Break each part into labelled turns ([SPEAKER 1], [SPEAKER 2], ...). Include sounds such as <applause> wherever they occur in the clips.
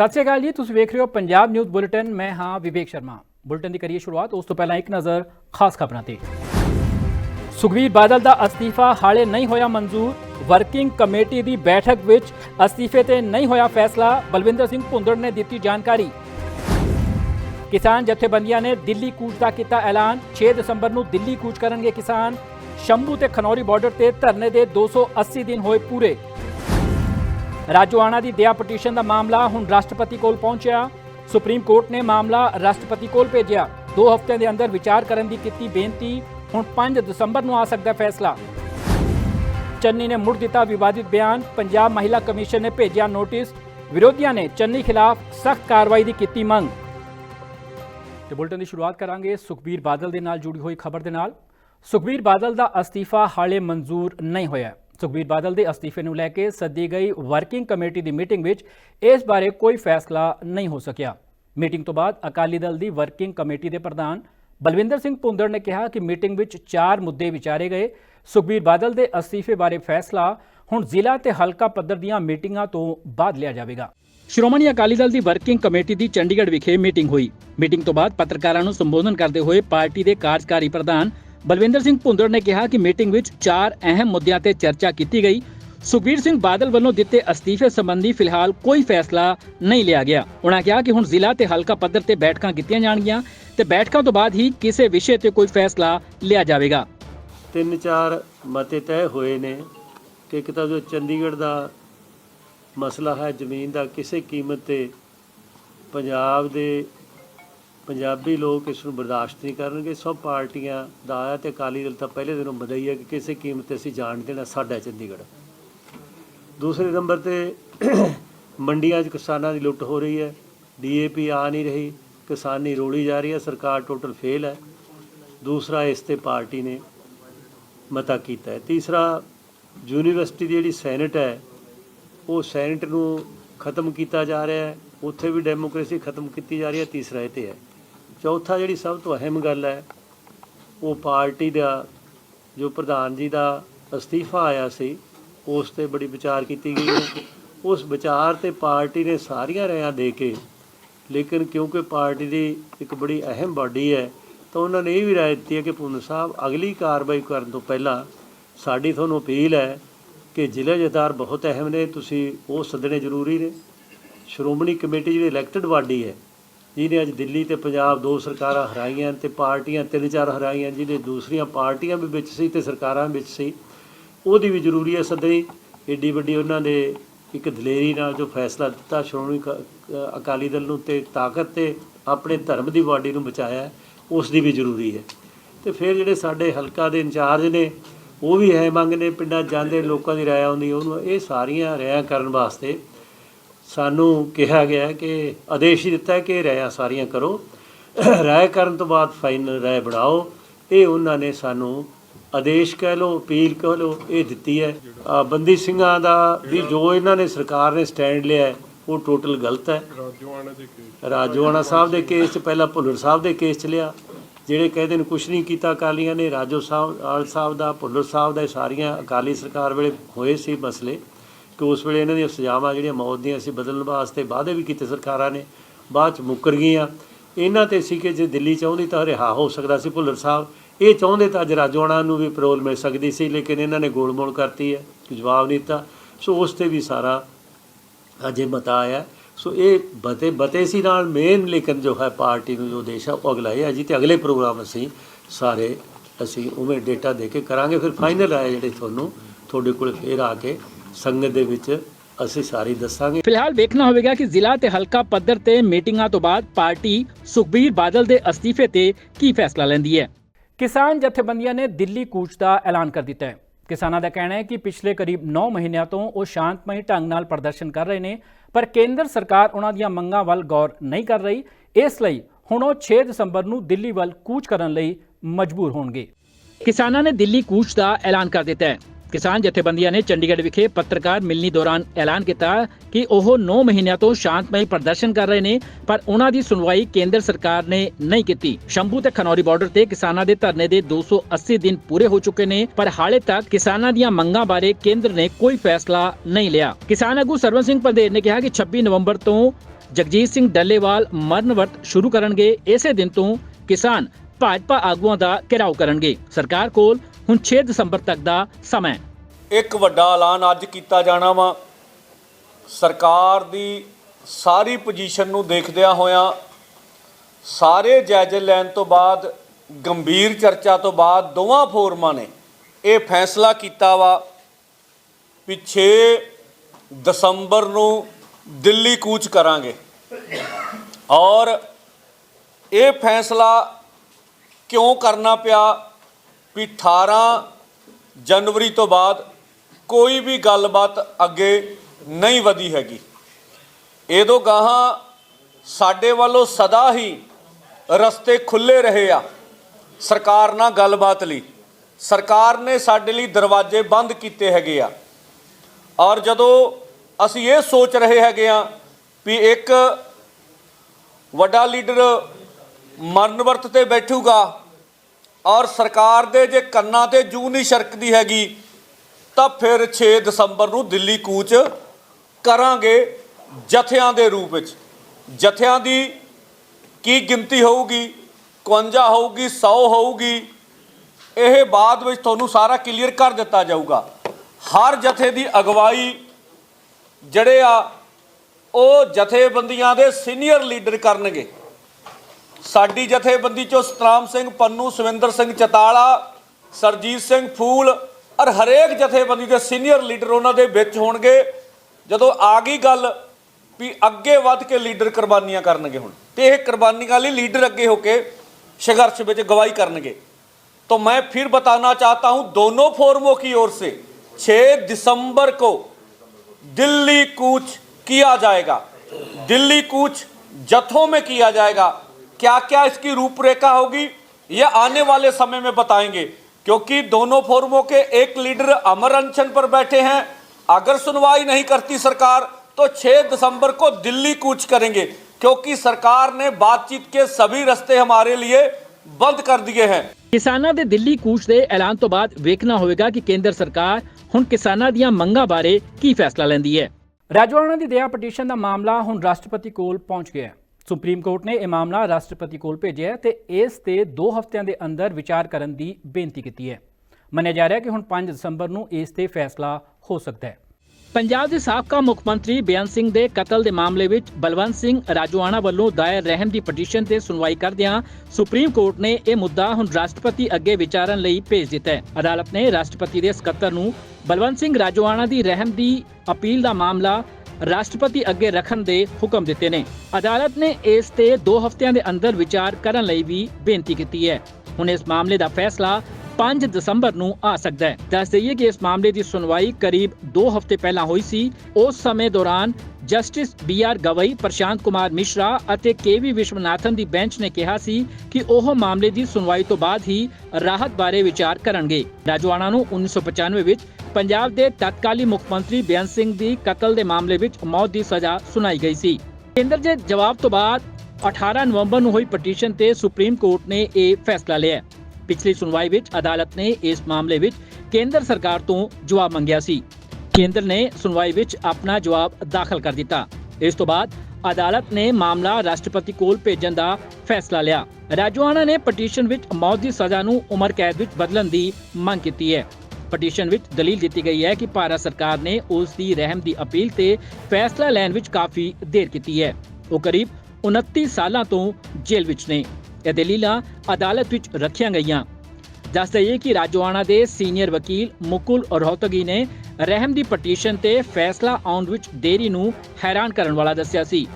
[SPEAKER 1] ਸਤਿ ਸ਼੍ਰੀ ਅਕਾਲ ਜੀ, ਤੁਸੀਂ ਵੇਖ ਰਹੇ ਹੋ ਪੰਜਾਬ ਨਿਊਜ਼ ਬੁਲੇਟਿਨ, ਮੈਂ ਹਾਂ ਵਿਵੇਕ ਸ਼ਰਮਾ। ਬੁਲੇਟਿਨ ਦੀ ਕਰੀਏ ਸ਼ੁਰੂਆਤ, ਉਸ ਤੋਂ ਪਹਿਲਾਂ ਇੱਕ ਨਜ਼ਰ ਖਾਸ ਖਬਰਾਂ ਤੇ। ਸੁਖਬੀਰ ਬਾਦਲ ਦਾ ਅਸਤੀਫਾ ਹਾਲੇ ਨਹੀਂ ਹੋਇਆ ਮਨਜ਼ੂਰ, ਵਰਕਿੰਗ ਕਮੇਟੀ ਦੀ ਬੈਠਕ ਵਿੱਚ ਅਸਤੀਫੇ ਤੇ ਨਹੀਂ ਹੋਇਆ ਫੈਸਲਾ, ਬਲਵਿੰਦਰ ਸਿੰਘ ਭੁੰਦੜ ਨੇ ਦਿੱਤੀ ਜਾਣਕਾਰੀ। ਕਿਸਾਨ ਜਥੇਬੰਦੀਆਂ ਨੇ ਦਿੱਲੀ ਕੂਚ ਦਾ ਕੀਤਾ ਐਲਾਨ 6 ਦਸੰਬਰ ਨੂੰ ਦਿੱਲੀ ਕੂਚ ਕਰਨਗੇ ਕਿਸਾਨ। ਸ਼ੰਭੂ ਤੇ ਖਨੌਰੀ ਬਾਰਡਰ ਤੇ ਧਰਨੇ ਦੇ 280 ਦਿਨ ਹੋਏ ਪੂਰੇ। ਰਾਜੋਆਣਾ ਦੀ ਦਇਆ ਪਟੀਸ਼ਨ ਦਾ ਮਾਮਲਾ ਹੁਣ ਰਾਸ਼ਟਰਪਤੀ ਕੋਲ ਪਹੁੰਚਿਆ। ਸੁਪਰੀਮ ਕੋਰਟ ਨੇ ਮਾਮਲਾ ਰਾਸ਼ਟਰਪਤੀ ਕੋਲ ਭੇਜਿਆ। 2 ਹਫ਼ਤਿਆਂ ਦੇ ਅੰਦਰ ਵਿਚਾਰ ਕਰਨ ਦੀ ਕੀਤੀ ਬੇਨਤੀ, ਹੁਣ 5 ਦਸੰਬਰ ਨੂੰ ਆ ਸਕਦਾ ਫੈਸਲਾ। ਚੰਨੀ ਨੇ ਮੁੜ ਦਿੱਤਾ ਵਿਵਾਦਿਤ ਬਿਆਨ। ਪੰਜਾਬ ਮਹਿਲਾ ਕਮਿਸ਼ਨ ਨੇ ਭੇਜਿਆ ਨੋਟਿਸ। ਵਿਰੋਧੀਆਂ ਨੇ ਚੰਨੀ ਖਿਲਾਫ ਸਖਤ ਕਾਰਵਾਈ ਦੀ ਕੀਤੀ ਮੰਗ। ਤੇ ਬੁਲਟਨ ਦੀ ਸ਼ੁਰੂਆਤ ਕਰਾਂਗੇ ਸੁਖਬੀਰ ਬਾਦਲ ਦੇ ਨਾਲ ਜੁੜੀ ਹੋਈ ਖਬਰ ਦੇ ਨਾਲ। ਸੁਖਬੀਰ ਬਾਦਲ ਦਾ ਅਸਤੀਫਾ ਹਾਲੇ ਮਨਜ਼ੂਰ ਨਹੀਂ ਹੋਇਆ। ਸੁਖਬੀਰ ਬਾਦਲ ਦੇ ਅਸਤੀਫੇ ਨੂੰ ਲੈ ਕੇ ਸੱਦੀ ਗਈ ਵਰਕਿੰਗ ਕਮੇਟੀ ਦੀ ਮੀਟਿੰਗ ਵਿੱਚ ਇਸ ਬਾਰੇ ਕੋਈ ਫੈਸਲਾ ਨਹੀਂ ਹੋ ਸਕਿਆ। ਮੀਟਿੰਗ ਤੋਂ ਬਾਅਦ ਅਕਾਲੀ ਦਲ ਦੀ ਵਰਕਿੰਗ ਕਮੇਟੀ ਦੇ ਪ੍ਰਧਾਨ ਬਲਵਿੰਦਰ ਸਿੰਘ ਭੁੰਦੜ ਨੇ ਕਿਹਾ ਕਿ ਮੀਟਿੰਗ ਵਿੱਚ ਚਾਰ ਮੁੱਦੇ ਵਿਚਾਰੇ ਗਏ। ਸੁਖਬੀਰ ਬਾਦਲ ਦੇ ਅਸਤੀਫੇ ਬਾਰੇ ਫੈਸਲਾ ਹੁਣ ਜ਼ਿਲ੍ਹਾ ਤੇ ਹਲਕਾ ਪੱਧਰ ਦੀਆਂ ਮੀਟਿੰਗਾਂ ਤੋਂ ਬਾਅਦ ਲਿਆ ਜਾਵੇਗਾ। ਸ਼੍ਰੋਮਣੀ ਅਕਾਲੀ ਦਲ ਦੀ ਵਰਕਿੰਗ ਕਮੇਟੀ ਦੀ ਚੰਡੀਗੜ੍ਹ ਵਿਖੇ ਮੀਟਿੰਗ ਹੋਈ। ਮੀਟਿੰਗ ਤੋਂ ਬਾਅਦ ਪੱਤਰਕਾਰਾਂ ਨੂੰ ਸੰਬੋਧਨ ਕਰਦੇ ਹੋਏ ਪਾਰਟੀ ਦੇ ਕਾਰਜਕਾਰੀ ਪ੍ਰਧਾਨ ਬਲਵਿੰਦਰ ਸਿੰਘ ਭੁੰਦੜ ਨੇ ਕਿਹਾ ਕਿ ਮੀਟਿੰਗ ਵਿੱਚ ਚਾਰ ਅਹਿਮ ਮੁੱਦਿਆਂ ਤੇ ਚਰਚਾ ਕੀਤੀ ਗਈ। ਸੁਖਬੀਰ ਸਿੰਘ ਬਾਦਲ ਵੱਲੋਂ ਦਿੱਤੇ ਅਸਤੀਫੇ ਸੰਬੰਧੀ ਫਿਲਹਾਲ ਕੋਈ ਫੈਸਲਾ ਨਹੀਂ ਲਿਆ ਗਿਆ। ਉਹਨਾਂ ਕਿਹਾ ਕਿ ਹੁਣ ਜ਼ਿਲ੍ਹਾ ਤੇ ਹਲਕਾ ਪੱਧਰ ਤੇ ਬੈਠਕਾਂ ਕੀਤੀਆਂ ਜਾਣਗੀਆਂ ਤੇ ਬੈਠਕਾਂ ਤੋਂ ਬਾਅਦ ਹੀ ਕਿਸੇ ਵਿਸ਼ੇ ਤੇ ਕੋਈ ਫੈਸਲਾ ਲਿਆ ਜਾਵੇਗਾ।
[SPEAKER 2] ਤਿੰਨ ਚਾਰ ਮਤੇ ਤੈਅ ਹੋਏ ਨੇ ਕਿ ਇੱਕ ਤਾਂ ਜੋ ਚੰਡੀਗੜ੍ਹ ਦਾ ਮਸਲਾ ਹੈ, ਜ਼ਮੀਨ ਦਾ, ਕਿਸੇ ਕੀਮਤ ਤੇ ਪੰਜਾਬ ਦੇ ਪੰਜਾਬੀ ਲੋਕ ਇਸ ਨੂੰ ਬਰਦਾਸ਼ਤ ਨਹੀਂ ਕਰਨਗੇ। ਸਭ ਪਾਰਟੀਆਂ ਦਾ ਆਇਆ ਤੇ ਅਕਾਲੀ ਦਲ ਤਾਂ ਪਹਿਲੇ ਦਿਨੋਂ ਵਧਾਈ ਹੈ ਕਿ ਕਿਸੇ ਕੀਮਤ ਤੇ ਅਸੀਂ ਜਾਣ ਦੇਣਾ, ਸਾਡਾ ਚੰਡੀਗੜ੍ਹ। ਦੂਸਰੇ ਨੰਬਰ ਤੇ <clears throat> ਮੰਡੀਆਂ 'ਚ ਕਿਸਾਨਾਂ ਦੀ ਲੁੱਟ ਹੋ ਰਹੀ ਹੈ। ਡੀਏਪੀ ਆ ਨਹੀਂ ਰਹੀ, ਕਿਸਾਨੀ ਰੋਲੀ ਜਾ ਰਹੀ ਹੈ, ਸਰਕਾਰ ਟੋਟਲ ਫੇਲ ਹੈ। ਦੂਸਰਾ ਇਸ ਤੇ ਪਾਰਟੀ ਨੇ ਮਤਾ ਕੀਤਾ ਹੈ। ਤੀਸਰਾ, ਯੂਨੀਵਰਸਿਟੀ ਦੀ ਜਿਹੜੀ ਸੈਨੇਟ ਹੈ, ਉਹ ਸੈਨੇਟ ਨੂੰ ਖਤਮ ਕੀਤਾ ਜਾ ਰਿਹਾ ਹੈ। ਉੱਥੇ ਵੀ ਡੈਮੋਕ੍ਰੇਸੀ ਖਤਮ ਕੀਤੀ ਜਾ ਰਹੀ ਹੈ। ਤੀਸਰਾ ਇਹ ਤੇ ਹੈ। ਚੌਥਾ ਜਿਹੜੀ ਸਭ ਤੋਂ ਅਹਿਮ ਗੱਲ ਹੈ, ਉਹ ਪਾਰਟੀ ਦਾ, ਜੋ ਪ੍ਰਧਾਨ ਜੀ ਦਾ ਅਸਤੀਫਾ ਆਇਆ ਸੀ, ਉਸ ਤੇ ਬੜੀ ਵਿਚਾਰ ਕੀਤੀ ਗਈ ਹੈ। ਉਸ ਵਿਚਾਰ ਤੇ ਪਾਰਟੀ ਨੇ ਸਾਰੀਆਂ ਰਾਇਆਂ ਦੇ ਕੇ, ਲੇਕਿਨ ਕਿਉਂਕਿ ਪਾਰਟੀ ਦੀ ਇੱਕ ਬੜੀ ਅਹਿਮ ਬਾਡੀ ਹੈ, ਤਾਂ ਉਹਨਾਂ ਨੇ ਇਹ ਵੀ ਰਾਏ ਦਿੱਤੀ ਹੈ ਕਿ ਪੁੰਨ ਸਾਹਿਬ ਅਗਲੀ ਕਾਰਵਾਈ ਕਰਨ ਤੋਂ ਪਹਿਲਾਂ ਸਾਡੀ ਤੁਹਾਨੂੰ ਅਪੀਲ ਹੈ ਕਿ ਜ਼ਿਲ੍ਹਾ ਜਥਾਰ ਬਹੁਤ ਅਹਿਮ ਨੇ, ਤੁਸੀਂ ਉਹ ਸੱਦਣੇ ਜ਼ਰੂਰੀ ਨੇ। ਸ਼੍ਰੋਮਣੀ ਕਮੇਟੀ ਜਿਹੜੀ ਇਲੈਕਟਡ ਬਾਡੀ ਹੈ ਜਿਹਨੇ ਅੱਜ ਦਿੱਲੀ ਤੇ ਪੰਜਾਬ ਦੋ ਸਰਕਾਰਾਂ ਹਰਾਈਆਂ ਤੇ ਪਾਰਟੀਆਂ, ਤਿੰਨ ਚਾਰ ਹਰਾਈਆਂ, ਜਿਹਨੇ ਦੂਸਰੀਆਂ ਪਾਰਟੀਆਂ ਵੀ ਵਿੱਚ ਸੀ ਤੇ ਸਰਕਾਰਾਂ ਵਿੱਚ ਸੀ, ਉਹਦੀ ਵੀ ਜ਼ਰੂਰੀ ਹੈ ਸੱਦਣੀ। ਏਡੀ ਵੱਡੀ ਉਹਨਾਂ ਦੇ ਇੱਕ ਦਲੇਰੀ ਨਾਲ ਜੋ ਫੈਸਲਾ ਦਿੱਤਾ, ਸ਼੍ਰੋਮਣੀ ਕ- ਅਕਾਲੀ ਦਲ ਨੂੰ ਤੇ ਤਾਕਤ ਤੇ ਆਪਣੇ ਧਰਮ ਦੀ ਬਾਡੀ ਨੂੰ ਬਚਾਇਆ ਉਸ ਦੀ ਵੀ ਜ਼ਰੂਰੀ ਹੈ। ਤੇ ਫਿਰ ਜਿਹੜੇ ਸਾਡੇ ਹਲਕਾ ਦੇ ਇੰਚਾਰਜ ਨੇ, ਉਹ ਵੀ ਹੈ ਮੰਗ ਨੇ ਪਿੰਡਾਂ 'ਚ ਜਾਂਦੇ, ਲੋਕਾਂ ਦੀ ਰਾਏ ਆਉਂਦੀ, ਉਹਨੂੰ ਇਹ ਸਾਰੀਆਂ ਰਾਇਆਂ ਕਰਨ ਵਾਸਤੇ ਸਾਨੂੰ ਕਿਹਾ ਗਿਆ ਕਿ ਆਦੇਸ਼ ਹੀ ਦਿੱਤਾ ਕਿ ਰਾਇਆਂ ਸਾਰੀਆਂ ਕਰੋ। ਰਾਏ ਕਰਨ ਤੋਂ ਬਾਅਦ ਫਾਈਨਲ ਰਾਏ ਬਣਾਓ। ਇਹ ਉਹਨਾਂ ਨੇ ਸਾਨੂੰ ਆਦੇਸ਼ ਕਹਿ ਲਓ ਅਪੀਲ ਕਹਿ ਲਓ ਇਹ ਦਿੱਤੀ ਹੈ। ਬੰਦੀ ਸਿੰਘਾਂ ਦਾ ਵੀ ਜੋ ਇਹਨਾਂ ਨੇ ਸਰਕਾਰ ਨੇ ਸਟੈਂਡ ਲਿਆ ਹੈ, ਉਹ ਟੋਟਲ ਗਲਤ ਹੈ। ਰਾਜੋਆਣਾ ਸਾਹਿਬ ਦੇ ਕੇਸ 'ਚ ਪਹਿਲਾਂ ਭੁੱਲਰ ਸਾਹਿਬ ਦੇ ਕੇਸ 'ਚ ਲਿਆ। ਜਿਹੜੇ ਕਹਿੰਦੇ ਨੇ ਕੁਛ ਨਹੀਂ ਕੀਤਾ ਅਕਾਲੀਆਂ ਨੇ ਰਾਜੋ ਸਾਹਿਬ ਆਲ ਸਾਹਿਬ ਦਾ ਭੁੱਲਰ ਸਾਹਿਬ ਦਾ ਇਹ ਸਾਰੀਆਂ ਅਕਾਲੀ ਸਰਕਾਰ ਵੇਲੇ ਹੋਏ ਸੀ ਮਸਲੇ। ਕਿ ਉਸ ਵੇਲੇ ਇਹਨਾਂ ਦੀਆਂ ਸਜ਼ਾਵਾਂ ਜਿਹੜੀਆਂ ਮੌਤ ਦੀਆਂ ਸੀ ਬਦਲਣ ਵਾਸਤੇ ਵਾਅਦੇ ਵੀ ਕੀਤੇ ਸਰਕਾਰਾਂ ਨੇ, ਬਾਅਦ ਚ ਮੁੱਕਰ ਗਈਆਂ। ਇਹਨਾਂ ਤੇ ਸੀ ਕਿ ਜੇ ਦਿੱਲੀ ਚਾਹੁੰਦੀ ਤਾਂ ਰਿਹਾ ਹੋ ਸਕਦਾ ਸੀ ਭੁੱਲਰ ਸਾਹਿਬ। ਇਹ ਚਾਹੁੰਦੇ ਤਾਂ ਅੱਜ ਰਾਜੋਆਣਾ ਨੂੰ ਵੀ ਪਰੋਲ ਮਿਲ ਸਕਦੀ ਸੀ, ਲੇਕਿਨ ਇਹਨਾਂ ਨੇ ਗੋਲਮੋਲ ਕਰਤੀ ਹੈ ਜਵਾਬ ਨਹੀਂ ਦਿੱਤਾ। ਸੋ ਉਸ ਤੇ ਵੀ ਸਾਰਾ ਅਜੇ ਮਤਾ ਆਇਆ ਸੋ ਇਹ ਬਤੇ ਬਤੇ ਸੀ ਨਾਲ ਮੇਨ ਲੇਕਿਨ ਜੋ ਹੈ ਪਾਰਟੀ ਨੂੰ ਜੋ ਦੇਸ਼ ਹੈ, ਉਹ ਅਗਲਾ ਹੈ ਜੀ ਤੇ ਅਗਲੇ ਪ੍ਰੋਗਰਾਮ ਅਸੀਂ ਸਾਰੇ, ਅਸੀਂ ਉਵੇਂ ਡੇਟਾ ਦੇ ਕੇ ਕਰਾਂਗੇ, ਫਿਰ ਫਾਈਨਲ ਆਏ ਜਿਹੜੇ ਤੁਹਾਨੂੰ, ਤੁਹਾਡੇ ਕੋਲ ਫੇਰ ਆ ਕੇ। ਸੰਗਤ ਦੇ ਵਿੱਚ ਅਸੀਂ ਸਾਰੀ ਦੱਸਾਂਗੇ।
[SPEAKER 1] ਫਿਲਹਾਲ ਵੇਖਣਾ ਹੋਵੇਗਾ ਕਿ ਜ਼ਿਲ੍ਹਾ ਤੇ ਹਲਕਾ ਪੱਧਰ ਤੇ ਮੀਟਿੰਗਾਂ ਤੋਂ ਬਾਅਦ ਪਾਰਟੀ ਸੁਖਬੀਰ ਬਾਦਲ ਦੇ ਅਸਤੀਫੇ ਤੇ ਕੀ ਫੈਸਲਾ ਲੈਂਦੀ ਹੈ। ਕਿਸਾਨ ਜਥੇਬੰਦੀਆਂ ਨੇ ਦਿੱਲੀ ਕੂਚ ਦਾ ਐਲਾਨ ਕਰ ਦਿੱਤਾ ਹੈ। ਕਿਸਾਨਾਂ ਦਾ ਕਹਿਣਾ ਹੈ ਕਿ ਪਿਛਲੇ ਕਰੀਬ 9 ਮਹੀਨਿਆਂ ਤੋਂ ਉਹ ਸ਼ਾਂਤਮਈ ਢੰਗ ਨਾਲ ਪ੍ਰਦਰਸ਼ਨ ਕਰ ਰਹੇ ਨੇ, ਪਰ ਕੇਂਦਰ ਸਰਕਾਰ ਉਹਨਾਂ ਦੀਆਂ ਮੰਗਾਂ ਵੱਲ ਗੌਰ ਨਹੀਂ ਕਰ ਰਹੀ। ਇਸ ਲਈ ਹੁਣ ਉਹ 6 ਦਸੰਬਰ ਨੂੰ ਦਿੱਲੀ ਵੱਲ ਕੂਚ ਕਰਨ ਲਈ ਮਜਬੂਰ ਹੋਣਗੇ। ਕਿਸਾਨਾਂ ਨੇ ਦਿੱਲੀ ਕੂਚ ਦਾ ਐਲਾਨ ਕਰ ਦਿੱਤਾ ਹੈ। ਕਿਸਾਨ ਜਥੇਬੰਦੀਆਂ ਨੇ ਚੰਡੀਗੜ੍ਹ ਵਿਖੇ ਪੱਤਰਕਾਰ ਮਿਲਣੀ ਦੌਰਾਨ ਐਲਾਨ ਕੀਤਾ ਕਿ ਉਹ 9 ਮਹੀਨਿਆਂ ਤੋਂ ਸ਼ਾਂਤਮਈ ਪ੍ਰਦਰਸ਼ਨ ਕਰ ਰਹੇ ਨੇ, ਪਰ ਉਹਨਾਂ ਦੀ ਸੁਣਵਾਈ ਕੇਂਦਰ ਸਰਕਾਰ ਨੇ ਨਹੀਂ ਕੀਤੀ। ਸ਼ੰਭੂ ਤੇ ਖਨੌਰੀ ਬਾਰਡਰ ਤੇ ਕਿਸਾਨਾਂ ਦੇ ਧਰਨੇ ਦੇ 280 ਦਿਨ ਪੂਰੇ ਹੋ ਚੁੱਕੇ ਨੇ, ਪਰ ਹਾਲੇ ਤੱਕ ਕਿਸਾਨਾਂ ਦੀਆਂ ਮੰਗਾਂ ਬਾਰੇ ਕੇਂਦਰ ਨੇ ਕੋਈ ਫੈਸਲਾ ਨਹੀਂ ਲਿਆ। ਕਿਸਾਨ ਆਗੂ ਸਰਵਨ ਸਿੰਘ ਪੰਦੇਰ ਨੇ ਕਿਹਾ ਕਿ 26 ਨਵੰਬਰ ਤੋਂ ਜਗਜੀਤ ਸਿੰਘ ਡੱਲੇਵਾਲ ਮਰਨ ਵਰਤ ਸ਼ੁਰੂ ਕਰਨਗੇ, ਇਸੇ ਦਿਨ ਤੋਂ ਕਿਸਾਨ ਭਾਜਪਾ ਆਗੂਆਂ ਦਾ ਘਿਰਾਓ ਕਰਨਗੇ। ਸਰਕਾਰ ਕੋਲ ਹੁਣ 6 ਦਸੰਬਰ ਤੱਕ ਦਾ ਸਮਾਂ ਹੈ।
[SPEAKER 3] ਇੱਕ ਵੱਡਾ ਐਲਾਨ ਅੱਜ ਕੀਤਾ ਜਾਣਾ ਵਾ। ਸਰਕਾਰ ਦੀ ਸਾਰੀ ਪੋਜੀਸ਼ਨ ਨੂੰ ਦੇਖਦਿਆਂ ਹੋਇਆਂ ਸਾਰੇ ਜਾਇਜ਼ੇ ਲੈਣ ਤੋਂ ਬਾਅਦ, ਗੰਭੀਰ ਚਰਚਾ ਤੋਂ ਬਾਅਦ ਦੋਵਾਂ ਫੋਰਮਾਂ ਨੇ ਇਹ ਫੈਸਲਾ ਕੀਤਾ ਵਾ ਵੀ 6 ਦਸੰਬਰ ਨੂੰ ਦਿੱਲੀ ਕੂਚ ਕਰਾਂਗੇ। ਔਰ ਇਹ ਫੈਸਲਾ ਕਿਉਂ ਕਰਨਾ ਪਿਆ? ਵੀ 18 ਜਨਵਰੀ ਤੋਂ ਬਾਅਦ ਕੋਈ ਵੀ ਗੱਲਬਾਤ ਅੱਗੇ ਨਹੀਂ ਵਧੀ ਹੈਗੀ। ਇਹਦੋਂ ਗਾਹਾਂ ਸਾਡੇ ਵੱਲੋਂ ਸਦਾ ਹੀ ਰਸਤੇ ਖੁੱਲੇ ਰਹੇ ਆ ਸਰਕਾਰ ਨਾਲ ਗੱਲਬਾਤ ਲਈ। ਸਰਕਾਰ ਨੇ ਸਾਡੇ ਲਈ ਦਰਵਾਜ਼ੇ ਬੰਦ ਕੀਤੇ ਹੈਗੇ ਆ। ਔਰ ਜਦੋਂ ਅਸੀਂ ਇਹ ਸੋਚ ਰਹੇ ਹੈਗੇ ਆ ਵੀ ਇੱਕ ਵੱਡਾ ਲੀਡਰ ਮਰਨ ਵਰਤ ਤੇ ਬੈਠੂਗਾ ਔਰ ਸਰਕਾਰ ਦੇ ਜੇ ਕੰਨਾਂ ਤੇ ਜੂ ਨਹੀਂ ਛਰਕਦੀ ਹੈਗੀ, ਤਾਂ ਫਿਰ 6 ਦਸੰਬਰ ਨੂੰ ਦਿੱਲੀ ਕੂਚ ਕਰਾਂਗੇ ਜਥਿਆਂ ਦੇ ਰੂਪ ਵਿੱਚ। ਜਥਿਆਂ ਦੀ ਕੀ ਗਿਣਤੀ ਹੋਊਗੀ? 51 ਹੋਊਗੀ 100 ਹੋਊਗੀ। ਇਹ ਬਾਅਦ ਵਿੱਚ ਤੁਹਾਨੂੰ ਸਾਰਾ ਕਲੀਅਰ ਕਰ ਦਿੱਤਾ ਜਾਊਗਾ। ਹਰ ਜਥੇ ਦੀ ਅਗਵਾਈ ਜਿਹੜੇ ਆ, ਉਹ ਜਥੇਬੰਦੀਆਂ ਦੇ ਸੀਨੀਅਰ ਲੀਡਰ ਕਰਨਗੇ। ਸਾਡੀ ਜਥੇਬੰਦੀ ਚੋਂ ਸਤਨਾਮ ਸਿੰਘ ਪੰਨੂ ਸਵਿੰਦਰ ਸਿੰਘ ਚਤਾਲਾ ਸਰਜੀਤ ਸਿੰਘ ਫੂਲ ਔਰ ਹਰੇਕ ਜਥੇਬੰਦੀ ਦੇ ਸੀਨੀਅਰ ਲੀਡਰ ਉਹਨਾਂ ਦੇ ਵਿੱਚ ਹੋਣਗੇ ਜਦੋਂ ਆ ਗਈ ਗੱਲ ਵੀ ਅੱਗੇ ਵੱਧ ਕੇ ਲੀਡਰ ਕੁਰਬਾਨੀਆਂ ਕਰਨਗੇ ਹੁਣ ਤੇ ਇਹ ਕੁਰਬਾਨੀਆਂ ਲਈ ਲੀਡਰ ਅੱਗੇ ਹੋ ਕੇ ਸੰਘਰਸ਼ ਵਿੱਚ ਗਵਾਹੀ ਕਰਨਗੇ तो मैं फिर बताना चाहता हूं दोनों फोरमों की ओर से 6 दिसंबर को दिल्ली कूच किया जाएगा दिल्ली कूच जथों में किया जाएगा क्या क्या इसकी रूपरेखा होगी ये आने वाले समय में बताएंगे क्योंकि दोनों फोरमों के एक लीडर अमर अनशन पर बैठे हैं अगर सुनवाई नहीं करती सरकार तो 6 दिसंबर को दिल्ली कूच करेंगे क्योंकि सरकार ने बातचीत के सभी रास्ते हमारे लिए बंद कर दिए हैं
[SPEAKER 1] ਕਿਸਾਨਾਂ ਦੇ ਦਿੱਲੀ ਕੂਚ ਦੇ ਐਲਾਨ ਤੋਂ ਬਾਅਦ ਵੇਖਣਾ ਹੋਵੇਗਾ ਕਿ ਕੇਂਦਰ ਸਰਕਾਰ ਹੁਣ ਕਿਸਾਨਾਂ ਦੀਆਂ ਮੰਗਾਂ ਬਾਰੇ ਕੀ ਫੈਸਲਾ ਲੈਂਦੀ ਹੈ ਰਾਜਵਾਨਾ ਦੀ ਦਇਆ ਪਟੀਸ਼ਨ ਦਾ ਮਾਮਲਾ ਹੁਣ ਰਾਸ਼ਟਰਪਤੀ ਕੋਲ ਪਹੁੰਚ ਗਿਆ ਹੈ ਸੁਪਰੀਮ ਕੋਰਟ ਨੇ ਇਹ ਮਾਮਲਾ ਰਾਸ਼ਟਰਪਤੀ ਕੋਲ ਭੇਜਿਆ ਹੈ ਤੇ ਇਸ ਤੇ 2 ਹਫ਼ਤਿਆਂ ਦੇ ਅੰਦਰ ਵਿਚਾਰ ਕਰਨ ਦੀ ਬੇਨਤੀ ਕੀਤੀ ਹੈ। ਮੰਨਿਆ ਜਾ ਰਿਹਾ ਕਿ ਹੁਣ 5 ਦਸੰਬਰ ਨੂੰ ਇਸ ਤੇ ਫੈਸਲਾ ਹੋ ਸਕਦਾ ਹੈ। ਪੰਜਾਬ ਦੇ ਸਾਬਕਾ ਮੁੱਖ ਮੰਤਰੀ ਬੇਅੰਤ ਸਿੰਘ ਦੇ ਕਤਲ ਦੇ ਮਾਮਲੇ ਵਿੱਚ ਬਲਵੰਤ ਸਿੰਘ ਰਾਜੋਆਣਾ ਵੱਲੋਂ ਦਾਇਰ ਰਹਿਮ ਦੀ ਪਟੀਸ਼ਨ ਤੇ ਸੁਣਵਾਈ ਕਰਦਿਆਂ ਸੁਪਰੀਮ ਕੋਰਟ ਨੇ ਇਹ ਮੁੱਦਾ ਹੁਣ ਰਾਸ਼ਟਰਪਤੀ ਅੱਗੇ ਵਿਚਾਰਨ ਲਈ ਭੇਜ ਦਿੱਤਾ ਹੈ। ਅਦਾਲਤ ਨੇ ਰਾਸ਼ਟਰਪਤੀ ਦੇ ਸਕੱਤਰ ਨੂੰ ਬਲਵੰਤ ਸਿੰਘ ਰਾਜੋਆਣਾ ਦੀ ਰਹਿਮ ਦੀ ਅਪੀਲ ਦਾ ਮਾਮਲਾ ਰਾਸ਼ਟਰਪਤੀ ਅੱਗੇ ਰੱਖਣ ਦੇ ਹੁਕਮ ਦਿੱਤੇ ਨੇ। ਅਦਾਲਤ ਨੇ ਇਸ ਤੇ 2 ਹਫ਼ਤਿਆਂ ਦੇ ਅੰਦਰ ਵਿਚਾਰ ਕਰਨ ਲਈ ਵੀ ਬੇਨਤੀ ਕੀਤੀ ਹੈ। ਹੁਣ ਇਸ ਮਾਮਲੇ ਦਾ ਫੈਸਲਾ 5 ਦਸੰਬਰ ਨੂੰ ਆ ਸਕਦਾ ਹੈ। ਦੱਸ ਦਈਏ ਕਿ ਇਸ ਮਾਮਲੇ ਦੀ ਸੁਣਵਾਈ ਕਰੀਬ 2 ਹਫ਼ਤੇ ਪਹਿਲਾਂ ਹੋਈ ਸੀ। ਉਸ ਸਮੇਂ ਦੌਰਾਨ justice B R Gavai, Prashant Kumar Mishra ਅਤੇ ਕੇ ਵੀ ਵਿਸ਼ਵਨਾਥਨ ਦੀ ਬੈਂਚ ਨੇ ਕਿਹਾ ਸੀ ਕਿ ਉਹ ਮਾਮਲੇ ਦੀ ਸੁਣਵਾਈ ਤੋਂ ਬਾਅਦ ਹੀ ਰਾਹਤ ਬਾਰੇ ਵਿਚਾਰ ਕਰਨਗੇ। ਰਾਜਵਾਨਾ ਨੂੰ 1995 ਵਿੱਚ ਪੰਜਾਬ ਦੇ ਤਤਕਾਲੀ ਮੁੱਖ ਮੰਤਰੀ ਬੇਅੰਤ ਸਿੰਘ ਦੀ ਕਤਲ ਦੇ ਮਾਮਲੇ ਵਿੱਚ ਮੌਤ ਦੀ ਸਜ਼ਾ ਸੁਣਾਈ ਗਈ ਸੀ। ਕੇਂਦਰ ਦੇ ਜਵਾਬ ਤੋਂ ਬਾਅਦ 18 ਨਵੰਬਰ ਨੂੰ ਹੋਈ ਪਟੀਸ਼ਨ ਤੇ ਸੁਪਰੀਮ ਕੋਰਟ ਨੇ ਇਹ ਫੈਸਲਾ ਲਿਆ ਪਿਛਲੀ ਸੁਣਵਾਈ ਵਿੱਚ ਅਦਾਲਤ ਨੇ ਇਸ ਮਾਮਲੇ ਵਿੱਚ ਕੇਂਦਰ ਸਰਕਾਰ ਤੋਂ ਜਵਾਬ ਮੰਗਿਆ ਸੀ। ਕੇਂਦਰ ਨੇ ਸੁਣਵਾਈ ਵਿੱਚ ਆਪਣਾ ਜਵਾਬ ਦਾਖਲ ਕਰ ਦਿੱਤਾ। ਇਸ ਤੋਂ ਬਾਅਦ ਅਦਾਲਤ ਨੇ ਮਾਮਲਾ ਰਾਸ਼ਟਰਪਤੀ ਕੋਲ ਭੇਜਣ ਦਾ ਫੈਸਲਾ ਲਿਆ। ਰਾਜਵਾਨਾ ਨੇ ਪਟੀਸ਼ਨ ਵਿੱਚ ਮੌਤ ਦੀ ਸਜ਼ਾ ਨੂੰ ਉਮਰ ਕੈਦ ਵਿੱਚ ਬਦਲਣ ਦੀ ਮੰਗ ਕੀਤੀ ਹੈ। ਪਟੀਸ਼ਨ ਵਿੱਚ ਦਲੀਲ ਦਿੱਤੀ ਗਈ ਹੈ ਕਿ ਭਾਰਤ ਸਰਕਾਰ ਨੇ ਉਸ ਦੀ ਰਹਿਮ ਦੀ ਅਪੀਲ ਤੇ ਫੈਸਲਾ ਲੈਣ ਵਿੱਚ ਕਾਫੀ ਦੇਰ ਕੀਤੀ ਹੈ। ਉਹ ਕਰੀਬ 29 ਸਾਲਾਂ ਤੋਂ ਜੇਲ੍ਹ ਵਿੱਚ ਨੇ। ਇਹ ਦਲੀਲਾਂ ਅਦਾਲਤ ਵਿੱਚ ਰੱਖੀਆਂ ਗਈਆਂ। ਦੱਸ ਦਈਏ ਕਿ ਰਾਜਵਾਨਾ ਦੇ ਸੀਨੀਅਰ ਵਕੀਲ ਮੁਕੁਲ ਰੋਹਤਗੀ ਨੇ ਰਹਿਮ ਦੀ ਪਟੀਸ਼ਨ ਤੇ ਫੈਸਲਾ ਆਉਣ ਵਿੱਚ ਦੇਰੀ ਨੂੰ ਹੈਰਾਨ ਕਰਨ ਵਾਲਾ ਦੱਸਿਆ ਸੀ।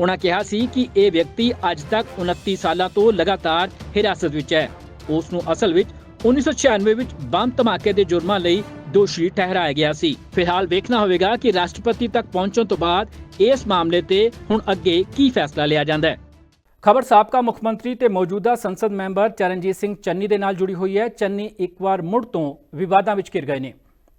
[SPEAKER 1] ਉਹਨਾਂ ਕਿਹਾ ਸੀ ਕਿ ਇਹ ਵਿਅਕਤੀ ਅੱਜ ਤੱਕ 29 ਸਾਲਾਂ ਤੋਂ ਲਗਾਤਾਰ ਹਿਰਾਸਤ ਵਿੱਚ ਹੈ। ਉਸ ਨੂੰ ਅਸਲ ਵਿੱਚ 1996 ਵਿੱਚ ਬੰਬ ਧਮਾਕੇ ਦੇ ਜੁਰਮਾਂ ਲਈ ਦੋਸ਼ੀ ਠਹਿਰਾਇਆ ਗਿਆ ਸੀ। ਫਿਲਹਾਲ ਵੇਖਣਾ ਹੋਵੇਗਾ ਕਿ ਰਾਸ਼ਟਰਪਤੀ ਤੱਕ ਪਹੁੰਚਣ ਤੋਂ ਬਾਅਦ ਇਸ ਮਾਮਲੇ ਤੇ ਹੁਣ ਅੱਗੇ ਕੀ ਫੈਸਲਾ ਲਿਆ ਜਾਂਦਾ ਹੈ। ਖਬਰ ਸਾਬਕਾ ਮੁੱਖ ਮੰਤਰੀ ਤੇ ਮੌਜੂਦਾ ਸੰਸਦ ਮੈਂਬਰ ਚਰਨਜੀਤ ਸਿੰਘ ਚੰਨੀ ਦੇ ਨਾਲ ਜੁੜੀ ਹੋਈ ਹੈ। ਚੰਨੀ ਇੱਕ ਵਾਰ ਮੁੜ ਤੋਂ ਵਿਵਾਦਾਂ ਵਿੱਚ ਘਿਰ ਗਏ ਨੇ।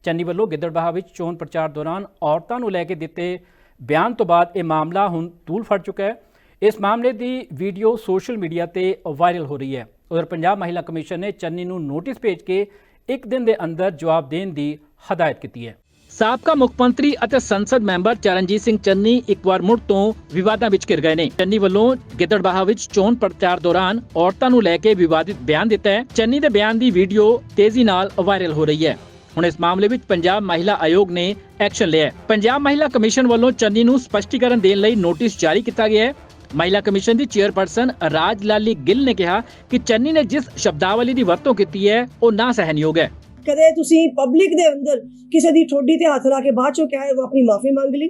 [SPEAKER 1] ਚੰਨੀ ਵੱਲੋਂ ਗਿੱਦੜਬਾਹਾ ਵਿੱਚ ਚੋਣ ਪ੍ਰਚਾਰ ਦੌਰਾਨ ਔਰਤਾਂ ਨੂੰ ਲੈ ਕੇ ਦਿੱਤੇ ਬਿਆਨ ਤੋਂ ਬਾਅਦ ਇਹ ਮਾਮਲਾ ਹੁਣ ਤੂਲ ਫੜ ਚੁੱਕਾ ਹੈ। ਇਸ ਮਾਮਲੇ ਦੀ ਵੀਡੀਓ ਸੋਸ਼ਲ ਮੀਡੀਆ ਤੇ ਵਾਇਰਲ ਹੋ ਰਹੀ ਹੈ। ਉਧਰ ਪੰਜਾਬ ਮਹਿਲਾ ਕਮਿਸ਼ਨ ਨੇ ਚੰਨੀ ਨੂੰ ਨੋਟਿਸ ਭੇਜ ਕੇ ਇੱਕ ਦਿਨ ਦੇ ਅੰਦਰ ਜਵਾਬ ਦੇਣ ਦੀ ਹਦਾਇਤ ਕੀਤੀ ਹੈ ਸਾਬਕਾ ਮੁੱਖ ਮੰਤਰੀ ਅਤੇ ਸੰਸਦ ਮੈਂਬਰ ਚਰਨਜੀਤ ਸਿੰਘ ਚੰਨੀ ਇੱਕ ਵਾਰ ਮੁੜ ਤੋਂ ਵਿਵਾਦਾਂ ਵਿੱਚ ਘਿਰ ਗਏ ਨੇ ਚੰਨੀ ਵੱਲੋਂ ਗਿੱਦੜਬਾਹਾ ਵਿੱਚ ਚੋਣ ਪ੍ਰਚਾਰ ਦੌਰਾਨ ਔਰਤਾਂ ਨੂੰ ਲੈ ਕੇ ਵਿਵਾਦਿਤ ਬਿਆਨ ਦਿੱਤਾ ਹੈ ਚੰਨੀ ਦੇ ਬਿਆਨ ਦੀ ਵੀਡੀਓ ਤੇਜ਼ੀ ਨਾਲ ਵਾਇਰਲ ਹੋ ਰਹੀ ਹੈ ਹੁਣ ਇਸ ਮਾਮਲੇ ਵਿੱਚ ਪੰਜਾਬ ਮਹਿਲਾ ਆਯੋਗ ਨੇ ਐਕਸ਼ਨ ਲਿਆ ਹੈ ਪੰਜਾਬ ਮਹਿਲਾ ਕਮਿਸ਼ਨ ਵੱਲੋਂ ਚੰਨੀ ਨੂੰ ਸਪਸ਼ਟੀਕਰਨ ਦੇਣ ਲਈ ਨੋਟਿਸ ਜਾਰੀ ਕੀਤਾ ਗਿਆ ਹੈ ਮਹਿਲਾ ਕਮਿਸ਼ਨ ਦੀ ਚੇਅਰਪਰਸਨ ਰਾਜ ਲਾਲੀ ਗਿੱਲ ਨੇ ਕਿਹਾ ਕਿ ਚੰਨੀ ਨੇ ਜਿਸ ਸ਼ਬਦਾਵਲੀ ਦੀ ਵਰਤੋਂ ਕੀਤੀ ਹੈ, ਉਹ ਨਾ ਸਹਿਣਯੋਗ ਹੈ।
[SPEAKER 4] ਕਦੇ ਤੁਸੀਂ ਪਬਲਿਕ ਦੇ ਅੰਦਰ ਕਿਸੇ ਦੀ ਠੋਡੀ ਤੇ ਹੱਥ ਲਾ ਕੇ ਬਾਅਦ ਚੋਂ ਕਿਹਾ ਉਹ ਆਪਣੀ ਮਾਫੀ ਮੰਗ ਲਈ?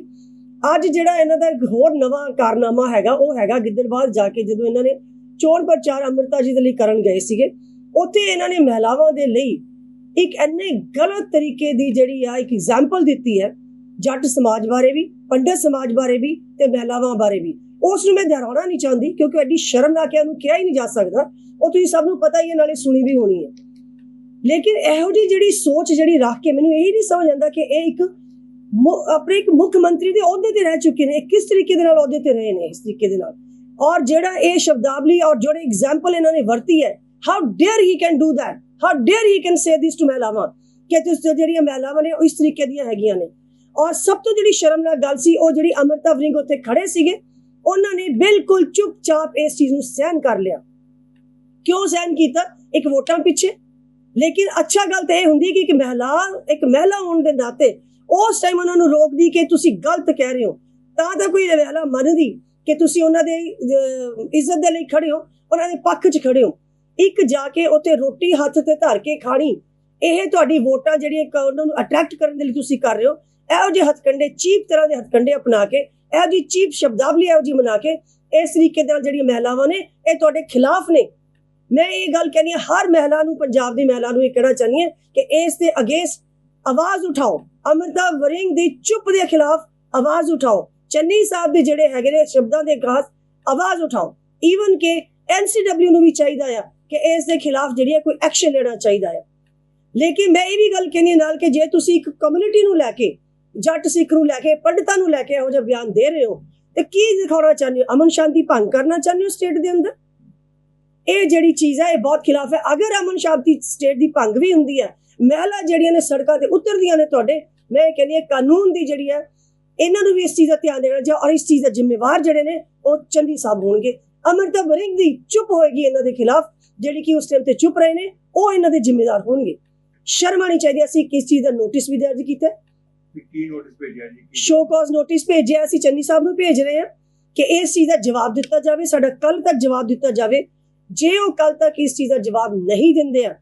[SPEAKER 4] ਅੱਜ ਜਿਹੜਾ ਇਹਨਾਂ ਦਾ ਹੋਰ ਨਵਾਂ ਕਾਰਨਾਮਾ ਹੈਗਾ, ਉਹ ਹੈਗਾ ਗਿੱਦੜਬਾਦ ਜਾ ਕੇ ਜਦੋਂ ਇਹਨਾਂ ਨੇ ਚੋਣ ਪ੍ਰਚਾਰ ਅੰਮ੍ਰਿਤਾ ਜੀ ਦੇ ਲਈ ਕਰਨ ਗਏ ਸੀਗੇ, ਉੱਥੇ ਇਹਨਾਂ ਨੇ ਮਹਿਲਾਵਾਂ ਦੇ ਲਈ ਇੱਕ ਇੰਨੇ ਗਲਤ ਤਰੀਕੇ ਦੀ ਜਿਹੜੀ ਆ ਇੱਕ ਐਗਜ਼ਾਮਪਲ ਦਿੱਤੀ ਹੈ, ਜੱਟ ਸਮਾਜ ਬਾਰੇ ਵੀ, ਪੰਡਤ ਸਮਾਜ ਬਾਰੇ ਵੀ ਤੇ ਮਹਿਲਾਵਾਂ ਬਾਰੇ ਵੀ। ਉਸ ਨੂੰ ਮੈਂ ਦੁਹਰਾਉਣਾ ਨਹੀਂ ਚਾਹੁੰਦੀ, ਕਿਉਂਕਿ ਐਡੀ ਸ਼ਰਮਨਾਕ ਹੈ ਉਹਨੂੰ ਕਿਹਾ ਹੀ ਨਹੀਂ ਜਾ ਸਕਦਾ। ਉਹ ਤੁਸੀਂ ਸਭ ਨੂੰ ਪਤਾ ਹੀ ਹੈ, ਨਾਲੇ ਸੁਣੀ ਵੀ ਹੋਣੀ ਹੈ। ਲੇਕਿਨ ਇਹੋ ਜਿਹੀ ਜਿਹੜੀ ਸੋਚ ਜਿਹੜੀ ਰੱਖ ਕੇ ਮੈਨੂੰ ਇਹ ਨਹੀਂ ਸਮਝ ਆਉਂਦਾ ਕਿ ਇਹ ਇੱਕ ਆਪਣੇ ਇੱਕ ਮੁੱਖ ਮੰਤਰੀ ਦੇ ਅਹੁਦੇ ਤੇ ਰਹਿ ਚੁੱਕੇ ਨੇ ਕਿਸ ਤਰੀਕੇ ਦੇ ਨਾਲ ਅਹੁਦੇ ਤੇ ਰਹੇ ਨੇ ਇਸ ਤਰੀਕੇ ਦੇ ਨਾਲ? ਔਰ ਜਿਹੜਾ ਇਹ ਸ਼ਬਦਾਵਲੀ ਔਰ ਜਿਹੜੇ ਐਗਜ਼ਾਮਪਲ ਇਹਨਾਂ ਨੇ ਵਰਤੀ ਹੈ how dare he can do that how dare he can say this to ਮਹਿਲਾਵਾਂ? ਕਿ ਤੁਸੀਂ ਜਿਹੜੀਆਂ ਮਹਿਲਾਵਾਂ ਨੇ ਉਹ ਇਸ ਤਰੀਕੇ ਦੀਆਂ ਹੈਗੀਆਂ ਨੇ। ਔਰ ਸਭ ਤੋਂ ਜਿਹੜੀ ਸ਼ਰਮਨਾਕ ਗੱਲ ਸੀ, ਉਹ ਜਿਹੜੀ ਅਮਰਤਾ ਵਰਿੰਗ ਉੱਥੇ ਖੜੇ ਸੀਗੇ ਉਹਨਾਂ ਨੇ ਬਿਲਕੁਲ ਚੁੱਪਚਾਪ ਇਸ ਚੀਜ਼ ਨੂੰ ਸਹਿਨ ਕਰ ਲਿਆ। ਕਿਉਂ ਸਹਿਨ ਕੀਤਾ? ਇੱਕ ਵੋਟਾਂ ਪਿੱਛੇ। ਲੇਕਿਨ ਅੱਛਾ ਗੱਲ ਤਾਂ ਇਹ ਹੁੰਦੀ ਕਿ ਇੱਕ ਮਹਿਲਾ ਇੱਕ ਮਹਿਲਾ ਹੋਣ ਦੇ ਨਾਤੇ ਉਸ ਟਾਈਮ ਉਹਨਾਂ ਨੂੰ ਰੋਕਦੀ ਕਿ ਤੁਸੀਂ ਗਲਤ ਕਹਿ ਰਹੇ ਹੋ। ਤਾਂ ਤਾਂ ਕੋਈ ਮਹਿਲਾ ਮੰਨਦੀ ਕਿ ਤੁਸੀਂ ਉਹਨਾਂ ਦੇ ਇੱਜ਼ਤ ਦੇ ਲਈ ਖੜੇ ਹੋ, ਉਹਨਾਂ ਦੇ ਪੱਖ 'ਚ ਖੜੇ ਹੋ। ਇੱਕ ਜਾ ਕੇ ਉੱਥੇ ਰੋਟੀ ਹੱਥ ਤੇ ਧਰ ਕੇ ਖਾਣੀ, ਇਹ ਤੁਹਾਡੀ ਵੋਟਾਂ ਜਿਹੜੀਆਂ ਉਹਨਾਂ ਨੂੰ ਅਟਰੈਕਟ ਕਰਨ ਦੇ ਲਈ ਤੁਸੀਂ ਕਰ ਰਹੇ ਹੋ, ਇਹੋ ਜਿਹੇ ਹਥਕੰਡੇ, ਚੀਪ ਤਰ੍ਹਾਂ ਦੇ ਹਥਕੰਡੇ ਅਪਣਾ ਕੇ ਇਹੋ ਜਿਹੀ ਚੀਪ ਸ਼ਬਦਾਵਲੀ ਇਹੋ ਜਿਹੀ ਬਣਾ ਕੇ ਇਸ ਤਰੀਕੇ ਦੇ ਨਾਲ ਜਿਹੜੀਆਂ ਮਹਿਲਾਵਾਂ ਨੇ, ਇਹ ਤੁਹਾਡੇ ਖਿਲਾਫ ਨੇ। ਮੈਂ ਇਹ ਗੱਲ ਕਹਿੰਦੀ ਹਾਂ, ਹਰ ਮਹਿਲਾ ਨੂੰ, ਪੰਜਾਬ ਦੀ ਮਹਿਲਾ ਨੂੰ ਇਹ ਕਹਿਣਾ ਚਾਹੁੰਦੀ ਹਾਂ ਕਿ ਇਸ ਦੇ ਅਗੇਂਸਟ ਆਵਾਜ਼ ਉਠਾਓ। ਅਮਰਤਾ ਵਰਿੰਗ ਦੀ ਚੁੱਪ ਦੇ ਖਿਲਾਫ ਆਵਾਜ਼ ਉਠਾਓ। ਚੰਨੀ ਸਾਹਿਬ ਦੇ ਜਿਹੜੇ ਹੈਗੇ ਨੇ ਸ਼ਬਦਾਂ ਦੇ ਖਾਸ ਆਵਾਜ਼ ਉਠਾਓ। ਈਵਨ ਕਿ ਐਨਸੀਡਬਲਿਊ ਨੂੰ ਵੀ ਚਾਹੀਦਾ ਆ ਕਿ ਇਸ ਦੇ ਖਿਲਾਫ ਜਿਹੜੀ ਹੈ ਕੋਈ ਐਕਸ਼ਨ ਲੈਣਾ ਚਾਹੀਦਾ ਹੈ ਲੇਕਿਨ ਮੈਂ ਇਹ ਵੀ ਗੱਲ ਕਹਿੰਦੀ ਹਾਂ ਨਾਲ ਕਿ ਜੇ ਤੁਸੀਂ ਇੱਕ ਕਮਿਊਨਿਟੀ ਨੂੰ ਲੈ ਕੇ ਜੱਟ ਸਿੱਖ ਨੂੰ ਲੈ ਕੇ, ਪੰਡਤਾਂ ਨੂੰ ਲੈ ਕੇ ਇਹੋ ਜਿਹਾ ਬਿਆਨ ਦੇ ਰਹੇ ਹੋ, ਤੇ ਕੀ ਦਿਖਾਉਣਾ ਚਾਹੁੰਦੇ ਹੋ? ਅਮਨ ਸ਼ਾਂਤੀ ਭੰਗ ਕਰਨਾ ਚਾਹੁੰਦੇ ਹੋ ਸਟੇਟ ਦੇ ਅੰਦਰ? ਇਹ ਜਿਹੜੀ ਚੀਜ਼ ਹੈ, ਇਹ ਬਹੁਤ ਖਿਲਾਫ ਹੈ। ਅਗਰ ਅਮਨ ਸ਼ਾਂਤੀ ਸਟੇਟ ਦੀ ਭੰਗ ਵੀ ਹੁੰਦੀ ਹੈ, ਮਹਿਲਾ ਜਿਹੜੀਆਂ ਨੇ ਸੜਕਾਂ ਤੇ ਉਤਰਦੀਆਂ ਨੇ ਤੁਹਾਡੇ, ਮੈਂ ਇਹ ਕਹਿੰਦੀ ਹਾਂ ਕਾਨੂੰਨ ਦੀ ਜਿਹੜੀ ਹੈ, ਇਹਨਾਂ ਨੂੰ ਵੀ ਇਸ ਚੀਜ਼ ਦਾ ਧਿਆਨ ਦੇਣਾ ਚਾਹੀਦਾ ਔਰ ਇਸ ਚੀਜ਼ ਦਾ ਜ਼ਿੰਮੇਵਾਰ ਜਿਹੜੇ ਨੇ, ਉਹ ਚੰਨੀ ਸਾਹਿਬ ਹੋਣਗੇ। ਅਮਰਤਾ ਵਰਿੰਗ ਦੀ ਚੁੱਪ ਹੋਏਗੀ ਇਹਨਾਂ ਦੇ ਖਿਲਾਫ, ਜਿਹੜੀ ਕਿ ਉਸ ਟਾਈਮ ਤੇ ਚੁੱਪ ਰਹੇ ਨੇ, ਉਹ ਇਹਨਾਂ ਦੇ ਜ਼ਿੰਮੇਵਾਰ ਹੋਣਗੇ। ਸ਼ਰਮ ਆਣੀ ਚਾਹੀਦੀ ਅਸੀਂ ਕਿਸ ਚੀਜ਼ ਦਾ ਨੋਟਿਸ ਵੀ ਦਰਜ ਕੀਤਾ
[SPEAKER 5] ਕੀ ਨੋਟਿਸ ਭੇਜਿਆ ਜੀ ਕੀ-
[SPEAKER 4] ਸ਼ੋ ਕਾਜ਼ ਨੋਟਿਸ ਭੇਜਿਆ ਅਸੀਂ ਚੰਨੀ ਸਾਹਿਬ ਨੂੰ ਭੇਜ ਰਹੇ ਹਾਂ ਕਿ ਇਸ ਚੀਜ਼ ਦਾ ਜਵਾਬ ਦਿੱਤਾ ਜਾਵੇ ਸਾਡਾ ਕੱਲ ਤੱਕ ਜਵਾਬ ਦਿੱਤਾ ਜਾਵੇ। ਜੇ ਉਹ ਕੱਲ ਤੱਕ ਇਸ ਚੀਜ਼ ਦਾ ਜਵਾਬ ਨਹੀਂ ਦਿੰਦੇ ਆ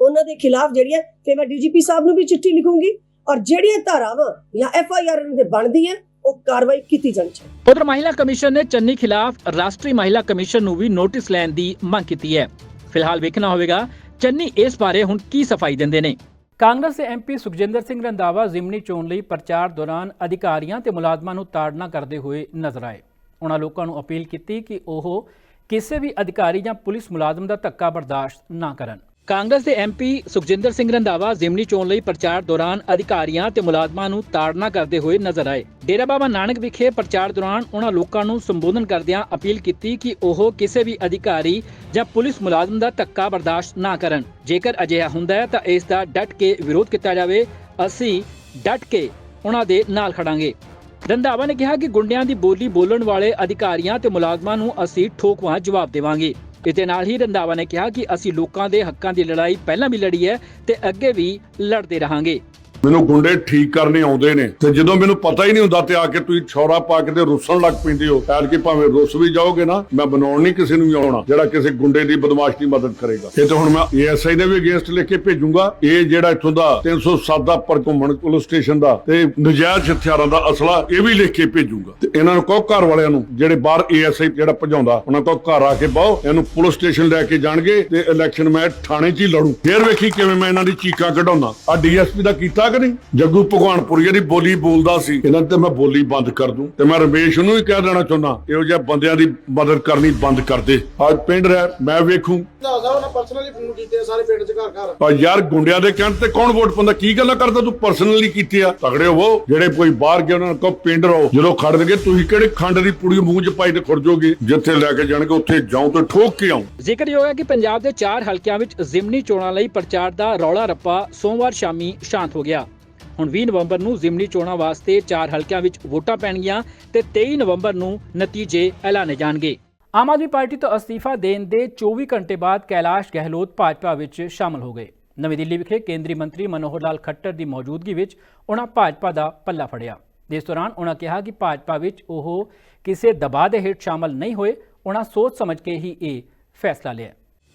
[SPEAKER 4] ਉਹਨਾਂ ਦੇ ਖਿਲਾਫ ਜਿਹੜੀ ਹੈ ਫਿਰ ਮੈਂ ਡੀਜੀਪੀ ਸਾਹਿਬ ਨੂੰ ਵੀ ਚਿੱਠੀ ਲਿਖੂੰਗੀ ਔਰ ਜਿਹੜੀਆਂ ਧਾਰਾਵਾਂ ਜਾਂ ਐਫ ਆਈ ਆਰ ਦੇ ਬਣਦੀ ਹੈ ਉਹ ਕਾਰਵਾਈ ਕੀਤੀ ਜਾਣੀ ਚਾਹੀਦੀ।
[SPEAKER 1] ਉਧਰ ਮਹਿਲਾ ਕਮਿਸ਼ਨ ਨੇ ਚੰਨੀ ਖਿਲਾਫ ਰਾਸ਼ਟਰੀ ਮਹਿਲਾ ਕਮਿਸ਼ਨ ਨੂੰ ਵੀ ਨੋਟਿਸ ਲੈਣ ਦੀ ਮੰਗ ਕੀਤੀ ਹੈ। ਫਿਲਹਾਲ ਵੇਖਣਾ ਹੋਵੇਗਾ ਚੰਨੀ ਇਸ ਬਾਰੇ ਹੁਣ ਕੀ ਸਫ਼ਾਈ ਦਿੰਦੇ ਨੇ। ਕਾਂਗਰਸ ਦੇ ਐਮਪੀ ਸੁਖਜਿੰਦਰ ਸਿੰਘ ਰੰਧਾਵਾ ਜ਼ਿਮਨੀ ਚੋਣ ਲਈ ਪ੍ਰਚਾਰ ਦੌਰਾਨ ਅਧਿਕਾਰੀਆਂ ਤੇ ਮੁਲਾਜ਼ਮਾਂ ਨੂੰ ਤਾੜਨਾ ਕਰਦੇ ਹੋਏ ਨਜ਼ਰ ਆਏ। ਉਹਨਾਂ ਲੋਕਾਂ ਨੂੰ ਅਪੀਲ ਕੀਤੀ ਕਿ ਉਹ ਕਿਸੇ ਵੀ ਅਧਿਕਾਰੀ ਜਾਂ ਪੁਲਿਸ ਮੁਲਾਜ਼ਮ ਦਾ ਧੱਕਾ ਬਰਦਾਸ਼ਤ ਨਾ ਕਰਨ। ਕਾਂਗਰਸ ਦੇ ਐਮਪੀ ਸੁਖਜਿੰਦਰ ਸਿੰਘ ਰੰਧਾਵਾ ਜ਼ਿਮਨੀ ਚੋਣ ਲਈ ਪ੍ਰਚਾਰ ਦੌਰਾਨ ਅਧਿਕਾਰੀਆਂ ਤੇ ਮੁਲਾਜ਼ਮਾਂ ਨੂੰ ਤਾੜਨਾ ਕਰਦੇ ਹੋਏ ਨਜ਼ਰ ਆਏ। ਡੇਰਾ ਬਾਬਾ ਨਾਨਕ ਵਿਖੇ ਪ੍ਰਚਾਰ ਦੌਰਾਨ ਉਹਨਾਂ ਲੋਕਾਂ ਨੂੰ ਸੰਬੋਧਨ ਕਰਦਿਆਂ ਅਪੀਲ ਕੀਤੀ ਕਿ ਉਹ ਕਿਸੇ ਵੀ ਅਧਿਕਾਰੀ ਜਾਂ ਪੁਲਿਸ ਮੁਲਾਜ਼ਮ ਦਾ ਧੱਕਾ ਬਰਦਾਸ਼ਤ ਨਾ ਕਰਨ। ਜੇਕਰ ਅਜਿਹਾ ਹੁੰਦਾ ਹੈ ਤਾਂ ਇਸ ਦਾ ਡਟ ਕੇ ਵਿਰੋਧ ਕੀਤਾ ਜਾਵੇ। ਅਸੀਂ ਡਟ ਕੇ ਉਹਨਾਂ ਦੇ ਨਾਲ ਖੜਾਂਗੇ। ਰੰਧਾਵਾ ਨੇ ਕਿਹਾ ਕਿ ਗੁੰਡਿਆਂ ਦੀ ਬੋਲੀ ਬੋਲਣ ਵਾਲੇ ਅਧਿਕਾਰੀਆਂ ਤੇ ਮੁਲਾਜ਼ਮਾਂ ਨੂੰ ਅਸੀਂ ਠੋਕਵਾਂ ਜਵਾਬ ਦੇਵਾਂਗੇ। ਇਸ ਦੇ ਨਾਲ ਹੀ ਰੰਧਾਵਾ ਨੇ ਕਿਹਾ ਕਿ ਅਸੀਂ ਲੋਕਾਂ ਦੇ ਹੱਕਾਂ ਦੀ ਲੜਾਈ ਪਹਿਲਾਂ ਵੀ ਲੜੀ ਹੈ ਤੇ ਅੱਗੇ ਵੀ ਲੜਦੇ ਰਹਾਂਗੇ।
[SPEAKER 5] ਮੈਨੂੰ ਗੁੰਡੇ ਠੀਕ ਕਰਨੇ ਆਉਂਦੇ ਨੇ। ਤੇ ਜਦੋਂ ਮੈਨੂੰ ਪਤਾ ਹੀ ਨਹੀਂ ਹੁੰਦਾ ਤੇ ਆ ਕੇ ਤੁਸੀਂ ਛੌਰਾ ਪਾ ਕੇ ਤੇ ਰੁੱਸਣ ਲੱਗ ਪੈਂਦੇ ਹੋ। ਐਰ ਕਿ ਭਾਵੇਂ ਰੁੱਸ ਵੀ ਜਾਓਗੇ ਨਾ, ਮੈਂ ਬਣਾਉਣ ਨਹੀਂ ਕਿਸੇ ਨੂੰ ਵੀ ਆਉਣਾ, ਜਿਹੜਾ ਕਿਸੇ ਗੁੰਡੇ ਦੀ ਬਦਮਾਸ਼ ਦੀ ਮਦਦ ਕਰੇਗਾ। ਇਹ ਤੇ ਹੁਣ ਮੈਂ ਏਐਸਆਈ ਦੇ ਵੀ ਅਗੇਂਸਟ ਲਿਖ ਕੇ ਭੇਜੂਗਾ। ਇਹ ਜਿਹੜਾ ਇੱਥੋਂ ਦਾ 307 ਦਾ ਪਰ ਘੁੰਮਣ ਪੁਲਿਸ ਸਟੇਸ਼ਨ ਦਾ ਤੇ ਨਜਾਇਜ਼ ਹਥਿਆਰਾਂ ਦਾ ਅਸਲਾ ਇਹ ਵੀ ਲਿਖ ਕੇ ਭੇਜੂਗਾ। ਤੇ ਇਹਨਾਂ ਨੂੰ ਕਹੋ ਘਰ ਵਾਲਿਆਂ ਨੂੰ, ਜਿਹੜੇ ਬਾਹਰ ਏਐਸਆਈ ਜਿਹੜਾ ਭਜਾਉਂਦਾ, ਉਹਨਾਂ ਕਹੋ ਘਰ ਆ ਕੇ ਬਾਹੋ, ਇਹਨੂੰ ਪੁਲਿਸ ਸਟੇਸ਼ਨ ਲੈ ਕੇ ਜਾਣਗੇ ਤੇ ਇਲੈਕਸ਼ਨ ਮੈਂ ਥਾਣੇ 'ਚ ਹੀ ਲੜੂ। ਫੇਰ ਵੇਖੀ ਕਿਵੇਂ ਮੈਂ ਇਹਨਾਂ ਦੀ ਚੀਕਾਂ ਕਢਾਉਣਾ ਆ ਡੀਐਸਪੀ ਦਾ ਕੀਤਾ ਕਿ ਨਹੀਂ? ਜੱਗੂ ਭਗਵਾਨਪੁਰੀਆ ਦੀ ਬੋਲੀ ਬੋਲਦਾ ਸੀ ਇਹਨਾਂ ਤੇ ਮੈਂ ਬੋਲੀ ਬੰਦ ਕਰ ਦੂੰ। ਤੇ ਮੈਂ ਰਮੇਸ਼ ਨੂੰ ਵੀ ਕਹਿ ਦੇਣਾ ਚਾਹੁੰਦਾ ਇਹੋ ਜਿਹੇ ਬੰਦਿਆਂ ਦੀ ਮਦਦ ਕਰਨੀ ਬੰਦ ਕਰ ਦੇ। ਅੱਜ ਪਿੰਡ ਰਹਿ ਮੈਂ ਵੇਖੂੰ।
[SPEAKER 6] ਦੱਸਦਾ ਉਹਨਾਂ ਪਰਸਨਲੀ ਫੋਨ ਕੀਤੇ ਆ ਸਾਰੇ ਪਿੰਡ ਚ ਘਰ ਘਰ।
[SPEAKER 5] ਆ ਯਾਰ ਗੁੰਡਿਆਂ ਦੇ ਕਹਿਣ ਤੇ ਕੌਣ ਵੋਟ ਪਾਉਂਦਾ? ਕੀ ਗੱਲਾਂ ਕਰਦਾ ਤੂੰ ਪਰਸਨਲੀ ਕੀਤੀ ਆ? ਤਗੜੇ ਹੋਵੋ ਜਿਹੜੇ ਕੋਈ ਬਾਹਰ ਗਏ ਉਹਨਾਂ ਨੂੰ ਕਹੋ ਪਿੰਡ ਰਹੋ। ਜਦੋਂ ਖੜਨਗੇ ਤੁਸੀਂ ਕਿਹੜੇ ਖੰਡ ਦੀ ਪੁੜੀ ਮੂੰਹ 'ਚ ਪਾਈ ਤੇ ਖੁਰ ਜਾਓਗੇ? ਜਿੱਥੇ ਲੈ ਕੇ ਜਾਣਗੇ ਉੱਥੇ ਜਾਓ ਤੇ ਠੋਕ ਕੇ ਆਓ
[SPEAKER 1] ਜ਼ਿਕਰਯੋਗ ਹੈ ਕਿ ਪੰਜਾਬ ਦੇ ਚਾਰ ਹਲਕਿਆਂ ਵਿੱਚ ਜ਼ਿਮਨੀ ਚੋਣਾਂ ਲਈ ਪ੍ਰਚਾਰ ਦਾ ਰੌਲਾ ਰੱਪਾ ਸੋਮਵਾਰ ਸ਼ਾਮੀ ਸ਼ਾਂਤ ਹੋ ਗਿਆ। ਹੁਣ 20 ਨਵੰਬਰ ਨੂੰ ਜ਼ਿਮਨੀ ਚੋਣਾਂ ਵਾਸਤੇ ਚਾਰ ਹਲਕਿਆਂ ਵਿੱਚ ਵੋਟਾਂ ਪੈਣਗੀਆਂ ਤੇ 23 ਨਵੰਬਰ ਨੂੰ ਨਤੀਜੇ ਐਲਾਨੇ ਜਾਣਗੇ। ਆਮ ਆਦਮੀ ਪਾਰਟੀ ਤੋਂ ਅਸਤੀਫਾ ਦੇਣ ਦੇ 24 ਘੰਟੇ ਬਾਅਦ ਕੈਲਾਸ਼ ਗਹਿਲੋਤ ਭਾਜਪਾ ਵਿੱਚ ਸ਼ਾਮਲ ਹੋ ਗਏ। ਨਵੀਂ ਦਿੱਲੀ ਵਿਖੇ ਕੇਂਦਰੀ ਮੰਤਰੀ ਮਨੋਹਰ ਲਾਲ ਖੱਟਰ ਦੀ ਮੌਜੂਦਗੀ ਵਿੱਚ ਉਹਨਾਂ ਭਾਜਪਾ ਦਾ ਪੱਲਾ ਫੜਿਆ। ਇਸ ਦੌਰਾਨ ਉਹਨਾਂ ਕਿਹਾ ਕਿ ਭਾਜਪਾ ਵਿੱਚ ਉਹ ਕਿਸੇ ਦਬਾਅ ਦੇ ਹੇਠ ਸ਼ਾਮਲ ਨਹੀਂ ਹੋਏ ਉਹਨਾਂ ਸੋਚ ਸਮਝ ਕੇ ਹੀ ਇਹ ਫੈਸਲਾ ਲਿਆ।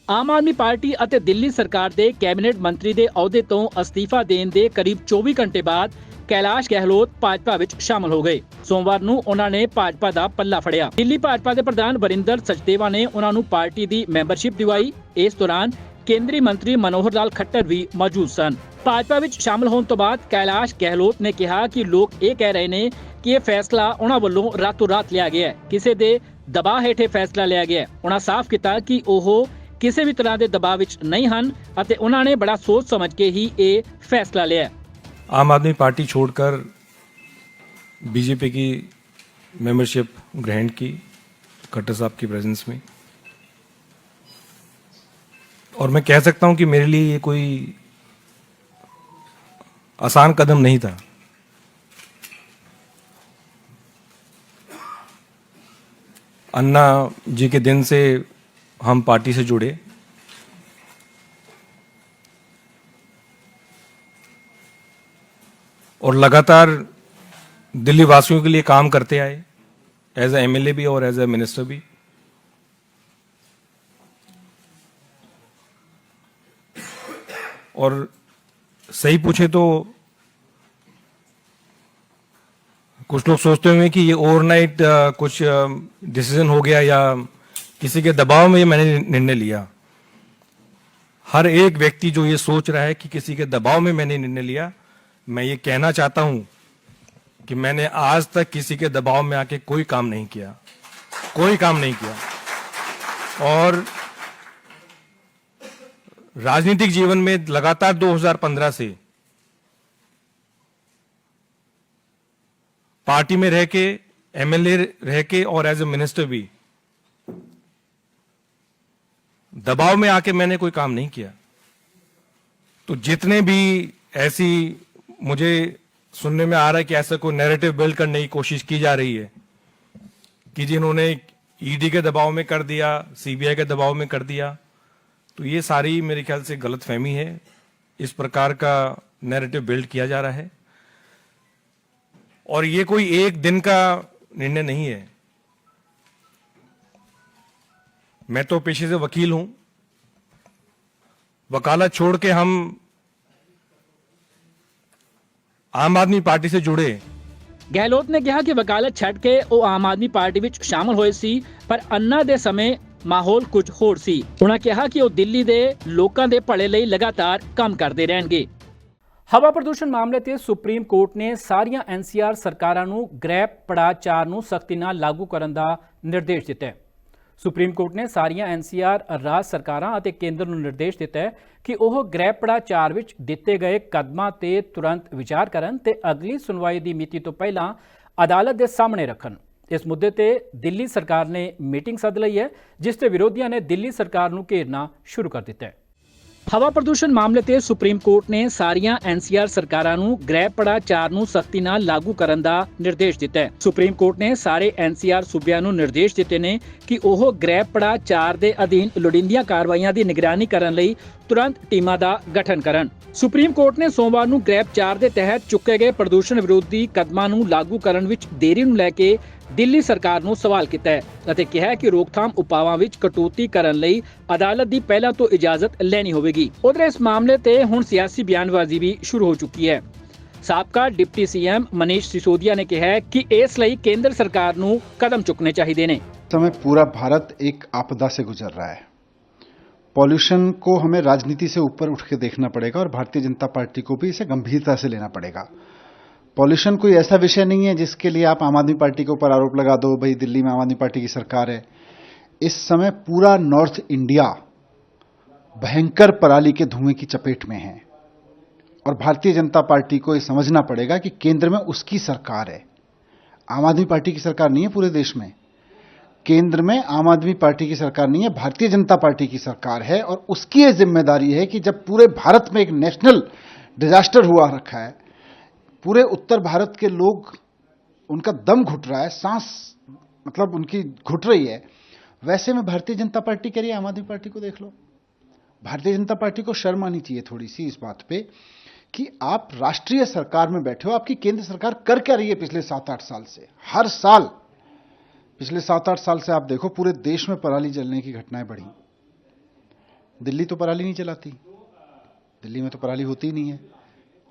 [SPEAKER 1] ਆਮ ਆਦਮੀ ਪਾਰਟੀ ਅਤੇ ਦਿੱਲੀ ਸਰਕਾਰ ਦੇ ਕੈਬਨਿਟ ਮੰਤਰੀ ਦੇ ਅਹੁਦੇ ਤੋਂ ਅਸਤੀਫਾ ਦੇਣ ਦੇ ਕਰੀਬ 24 ਘੰਟੇ ਬਾਅਦ ਕੈਲਾਸ਼ ਗਹਿਲੋਤ ਭਾਜਪਾ ਵਿੱਚ ਸ਼ਾਮਲ ਹੋ ਗਏ। ਸੋਮਵਾਰ ਨੂੰ ਉਹਨਾਂ ਨੇ ਭਾਜਪਾ ਦਾ ਪੱਲਾ ਫੜਿਆ। ਦਿੱਲੀ ਭਾਜਪਾ ਦੇ ਪ੍ਰਧਾਨ ਵਰਿੰਦਰ ਸਚਦੇਵਾ ਨੇ ਉਹਨਾਂ ਨੂੰ ਪਾਰਟੀ ਦੀ ਮੈਂਬਰਸ਼ਿਪ ਦਿਵਾਈ। ਇਸ ਦੌਰਾਨ ਕੇਂਦਰੀ ਮੰਤਰੀ ਮਨੋਹਰ ਲਾਲ ਖੱਟਰ ਵੀ ਮੌਜੂਦ ਸਨ। ਭਾਜਪਾ ਵਿੱਚ ਸ਼ਾਮਲ ਹੋਣ ਤੋਂ ਬਾਅਦ ਕੈਲਾਸ਼ ਗਹਿਲੋਤ ਨੇ ਕਿਹਾ ਕਿ ਲੋਕ ਇਹ ਕਹਿ ਰਹੇ ਨੇ ਕਿ ਇਹ ਫੈਸਲਾ ਉਹਨਾਂ ਵੱਲੋਂ ਰਾਤੋਂ ਰਾਤ ਲਿਆ ਗਿਆ ਹੈ। ਕਿਸੇ ਦੇ ਦਬਾਅ ਹੇਠੇ ਫੈਸਲਾ ਲਿਆ ਗਿਆ ਹੈ। ਉਹਨਾਂ ਸਾਫ਼ ਕੀਤਾ ਕਿ ਉਹ ਕਿਸੇ ਵੀ ਤਰ੍ਹਾਂ ਦੇ ਦਬਾਅ ਵਿੱਚ ਨਹੀਂ ਹਨ ਅਤੇ ਉਹਨਾਂ ਨੇ ਬੜਾ ਸੋਚ ਸਮਝ ਕੇ ਹੀ ਇਹ ਫੈਸਲਾ ਲਿਆ ਹੈ
[SPEAKER 7] आम आदमी पार्टी छोड़कर बीजेपी की मेंबरशिप ग्रहण की खट्टर साहब की प्रेजेंस में और मैं कह सकता हूं कि मेरे लिए ये कोई आसान कदम नहीं था अन्ना जी के दिन से हम पार्टी से जुड़े। और लगातार दिल्ली वासियों के लिए काम करते आए एज ए एमएलए भी और एज ए मिनिस्टर भी। और सही पूछे तो कुछ लोग सोचते होंगे कि ये ओवरनाइट कुछ डिसीज़न हो गया या किसी के दबाव में ये मैंने निर्णय लिया। हर एक व्यक्ति जो ये सोच रहा है कि किसी के दबाव में मैंने निर्णय लिया, मैं ये कहना चाहता हूँ कि मैंने आज तक किसी के दबाव में आके कोई काम नहीं किया। कोई काम नहीं किया। और राजनीतिक जीवन में लगातार 2015 से पार्टी में रह के एमएलए रह के और एज ए मिनिस्टर भी दबाव में आके मैंने कोई काम नहीं किया। तो जितने भी ऐसी मुझे सुनने में आ रहा है कि ऐसा कोई नैरेटिव बिल्ड करने की कोशिश की जा रही है, कि जिन्होंने ईडी के दबाव में कर दिया सीबीआई के दबाव में कर दिया तो ये सारी मेरे ख्याल से गलत फहमी है। इस प्रकार का नैरेटिव बिल्ड किया जा रहा है। और ये कोई एक दिन का निर्णय नहीं है। मैं तो पेशे से वकील हूं वकालत छोड़ के हम ਆਮ ਆਦਮੀ ਪਾਰਟੀ ਸੇ ਜੁੜੇ
[SPEAKER 1] ਗਹਿਲੋਤ ਨੇ ਕਿਹਾ ਕਿ ਵਕਾਲਤ ਛੱਡ ਕੇ ਉਹ ਆਮ ਆਦਮੀ ਪਾਰਟੀ ਵਿੱਚ ਸ਼ਾਮਲ ਹੋਏ ਸੀ ਪਰ ਅੰਨਾ ਦੇ ਸਮੇਂ ਮਾਹੌਲ ਕੁਝ ਹੋਰ ਸੀ ਉਹਨਾਂ ਕਿਹਾ ਕਿ ਉਹ ਦਿੱਲੀ ਦੇ ਲੋਕਾਂ ਦੇ ਭਲੇ ਲਈ ਲਗਾਤਾਰ ਕੰਮ ਕਰਦੇ ਰਹਿਣਗੇ ਹਵਾ ਪ੍ਰਦੂਸ਼ਣ ਮਾਮਲੇ ਤੇ ਸੁਪਰੀਮ ਕੋਰਟ ਨੇ ਸਾਰੀਆਂ ਐਨਸੀਆਰ ਸਰਕਾਰਾਂ ਨੂੰ ਗ੍ਰੈਪ ਪੜਾਅ 4 ਨੂੰ ਸਖਤੀ ਨਾਲ ਲਾਗੂ ਕਰਨ ਦਾ ਨਿਰਦੇਸ਼ ਦਿੱਤਾ ਹੈ ਸੁਪਰੀਮ ਕੋਰਟ ਨੇ ਸਾਰੀਆਂ ਐਨਸੀਆਰ ਰਾਜ ਸਰਕਾਰਾਂ ਅਤੇ ਕੇਂਦਰ ਨੂੰ ਨਿਰਦੇਸ਼ ਦਿੱਤਾ ਹੈ ਕਿ ਉਹ ਗ੍ਰਹਿ ਪੜਾ 4 ਵਿੱਚ ਦਿੱਤੇ ਗਏ ਕਦਮਾਂ ਤੇ ਤੁਰੰਤ ਵਿਚਾਰ ਕਰਨ ਤੇ ਅਗਲੀ ਸੁਣਵਾਈ ਦੀ ਮਿਤੀ ਤੋਂ ਪਹਿਲਾਂ ਅਦਾਲਤ ਦੇ ਸਾਹਮਣੇ ਰੱਖਣ। ਇਸ ਮੁੱਦੇ ਤੇ ਦਿੱਲੀ ਸਰਕਾਰ ਨੇ ਮੀਟਿੰਗ ਸੱਦ ਲਈ ਹੈ, ਜਿਸ ਤੇ ਵਿਰੋਧੀਆਂ ਨੇ ਦਿੱਲੀ ਸਰਕਾਰ ਨੂੰ ਘੇਰਨਾ ਸ਼ੁਰੂ ਕਰ ਦਿੱਤਾ ਹੈ। ਹਵਾ ਪ੍ਰਦੂਸ਼ਣ ਮਾਮਲੇ ਤੇ ਸੁਪਰੀਮ ਕੋਰਟ ਨੇ ਸਾਰੀਆਂ ਐਨਸੀਆਰ ਸਰਕਾਰਾਂ ਨੂੰ ਗ੍ਰਹਿ ਪੜਾ 4 ਨੂੰ ਸਖਤੀ ਨਾਲ ਲਾਗੂ ਕਰਨ ਦਾ ਨਿਰਦੇਸ਼ ਦਿੱਤਾ ਹੈ। ਸੁਪਰੀਮ ਕੋਰਟ ਨੇ ਸਾਰੇ ਐਨਸੀਆਰ ਸੂਬਿਆਂ ਨੂੰ ਨਿਰਦੇਸ਼ ਦਿੱਤੇ ਨੇ ਕਿ ਉਹ ਗ੍ਰਹਿ ਪੜਾ 4 ਦੇ ਅਧੀਨ ਲੋੜੀਂਦੀਆਂ ਕਾਰਵਾਈਆਂ ਦੀ ਨਿਗਰਾਨੀ ਕਰਨ ਲਈ ਤੁਰੰਤ ਟੀਮਾਂ ਦਾ ਗਠਨ ਕਰਨ। ਸੁਪਰੀਮ ਕੋਰਟ ਨੇ ਸੋਮਵਾਰ ਨੂੰ ਗ੍ਰੈਪ 4 ਦੇ ਤਹਿਤ ਚੁੱਕੇ ਗਏ ਪ੍ਰਦੂਸ਼ਣ ਵਿਰੋਧੀ ਕਦਮਾਂ ਨੂੰ ਲਾਗੂ ਕਰਨ ਵਿੱਚ ਦੇਰੀ ਨੂੰ ਲੈ ਕੇ ਦਿੱਲੀ ਸਰਕਾਰ ਨੂੰ ਸਵਾਲ ਕੀਤਾ ਹੈ ਅਤੇ ਕਿਹਾ ਹੈ ਕਿ ਰੋਕਥਾਮ ਉਪਾਵਾਂ ਵਿੱਚ ਕਟੌਤੀ ਕਰਨ ਲਈ ਅਦਾਲਤ ਦੀ ਪਹਿਲਾਂ ਤੋਂ ਇਜਾਜ਼ਤ ਲੈਣੀ ਹੋਵੇਗੀ ਉਧਰ ਇਸ ਮਾਮਲੇ ਤੇ ਹੁਣ ਸਿਆਸੀ ਬਿਆਨਬਾਜ਼ੀ ਵੀ ਸ਼ੁਰੂ ਹੋ ਚੁੱਕੀ ਹੈ ਸਾਬਕਾ ਡਿਪਟੀ ਸੀਐਮ ਮਨੀਸ਼ ਸਿਸੋਦੀਆ ਨੇ ਕਿਹਾ ਹੈ ਕਿ ਇਸ ਲਈ ਕੇਂਦਰ ਸਰਕਾਰ ਨੂੰ ਕਦਮ ਚੁੱਕਣੇ ਚਾਹੀਦੇ ਨੇ
[SPEAKER 8] समय पूरा भारत एक आपदा से गुजर रहा है पॉल्यूशन को हमें राजनीति से ऊपर उठ के देखना पड़ेगा और भारतीय जनता पार्टी को भी इसे गंभीरता से लेना पड़ेगा पॉल्यूशन कोई ऐसा विषय नहीं है जिसके लिए आप आम आदमी पार्टी के ऊपर आरोप लगा दो, भाई दिल्ली में आम आदमी पार्टी की सरकार है। इस समय पूरा नॉर्थ इंडिया भयंकर पराली के धुएँ की चपेट में है। और भारतीय जनता पार्टी को यह समझना पड़ेगा कि केंद्र में उसकी सरकार है। आम आदमी पार्टी की सरकार नहीं है पूरे देश में। केंद्र में आम आदमी पार्टी की सरकार नहीं है, भारतीय जनता पार्टी की सरकार है और उसकी यह ज़िम्मेदारी है कि जब पूरे भारत में एक नेशनल डिजास्टर हुआ रखा है पूरे उत्तर भारत के लोग, उनका दम घुट रहा है, सांस मतलब उनकी घुट रही है। वैसे में भारतीय जनता पार्टी है आम आदमी पार्टी को देख लो। भारतीय जनता पार्टी को शर्म आनी चाहिए थोड़ी सी इस बात पे कि आप राष्ट्रीय सरकार में बैठे हो। आपकी केंद्र सरकार कर क्या रही है पिछले सात आठ साल से? हर साल, पिछले सात आठ साल से आप देखो, पूरे देश में पराली जलने की घटनाएँ बढ़ी। दिल्ली तो पराली नहीं चलाती दिल्ली में तो पराली होती नहीं है।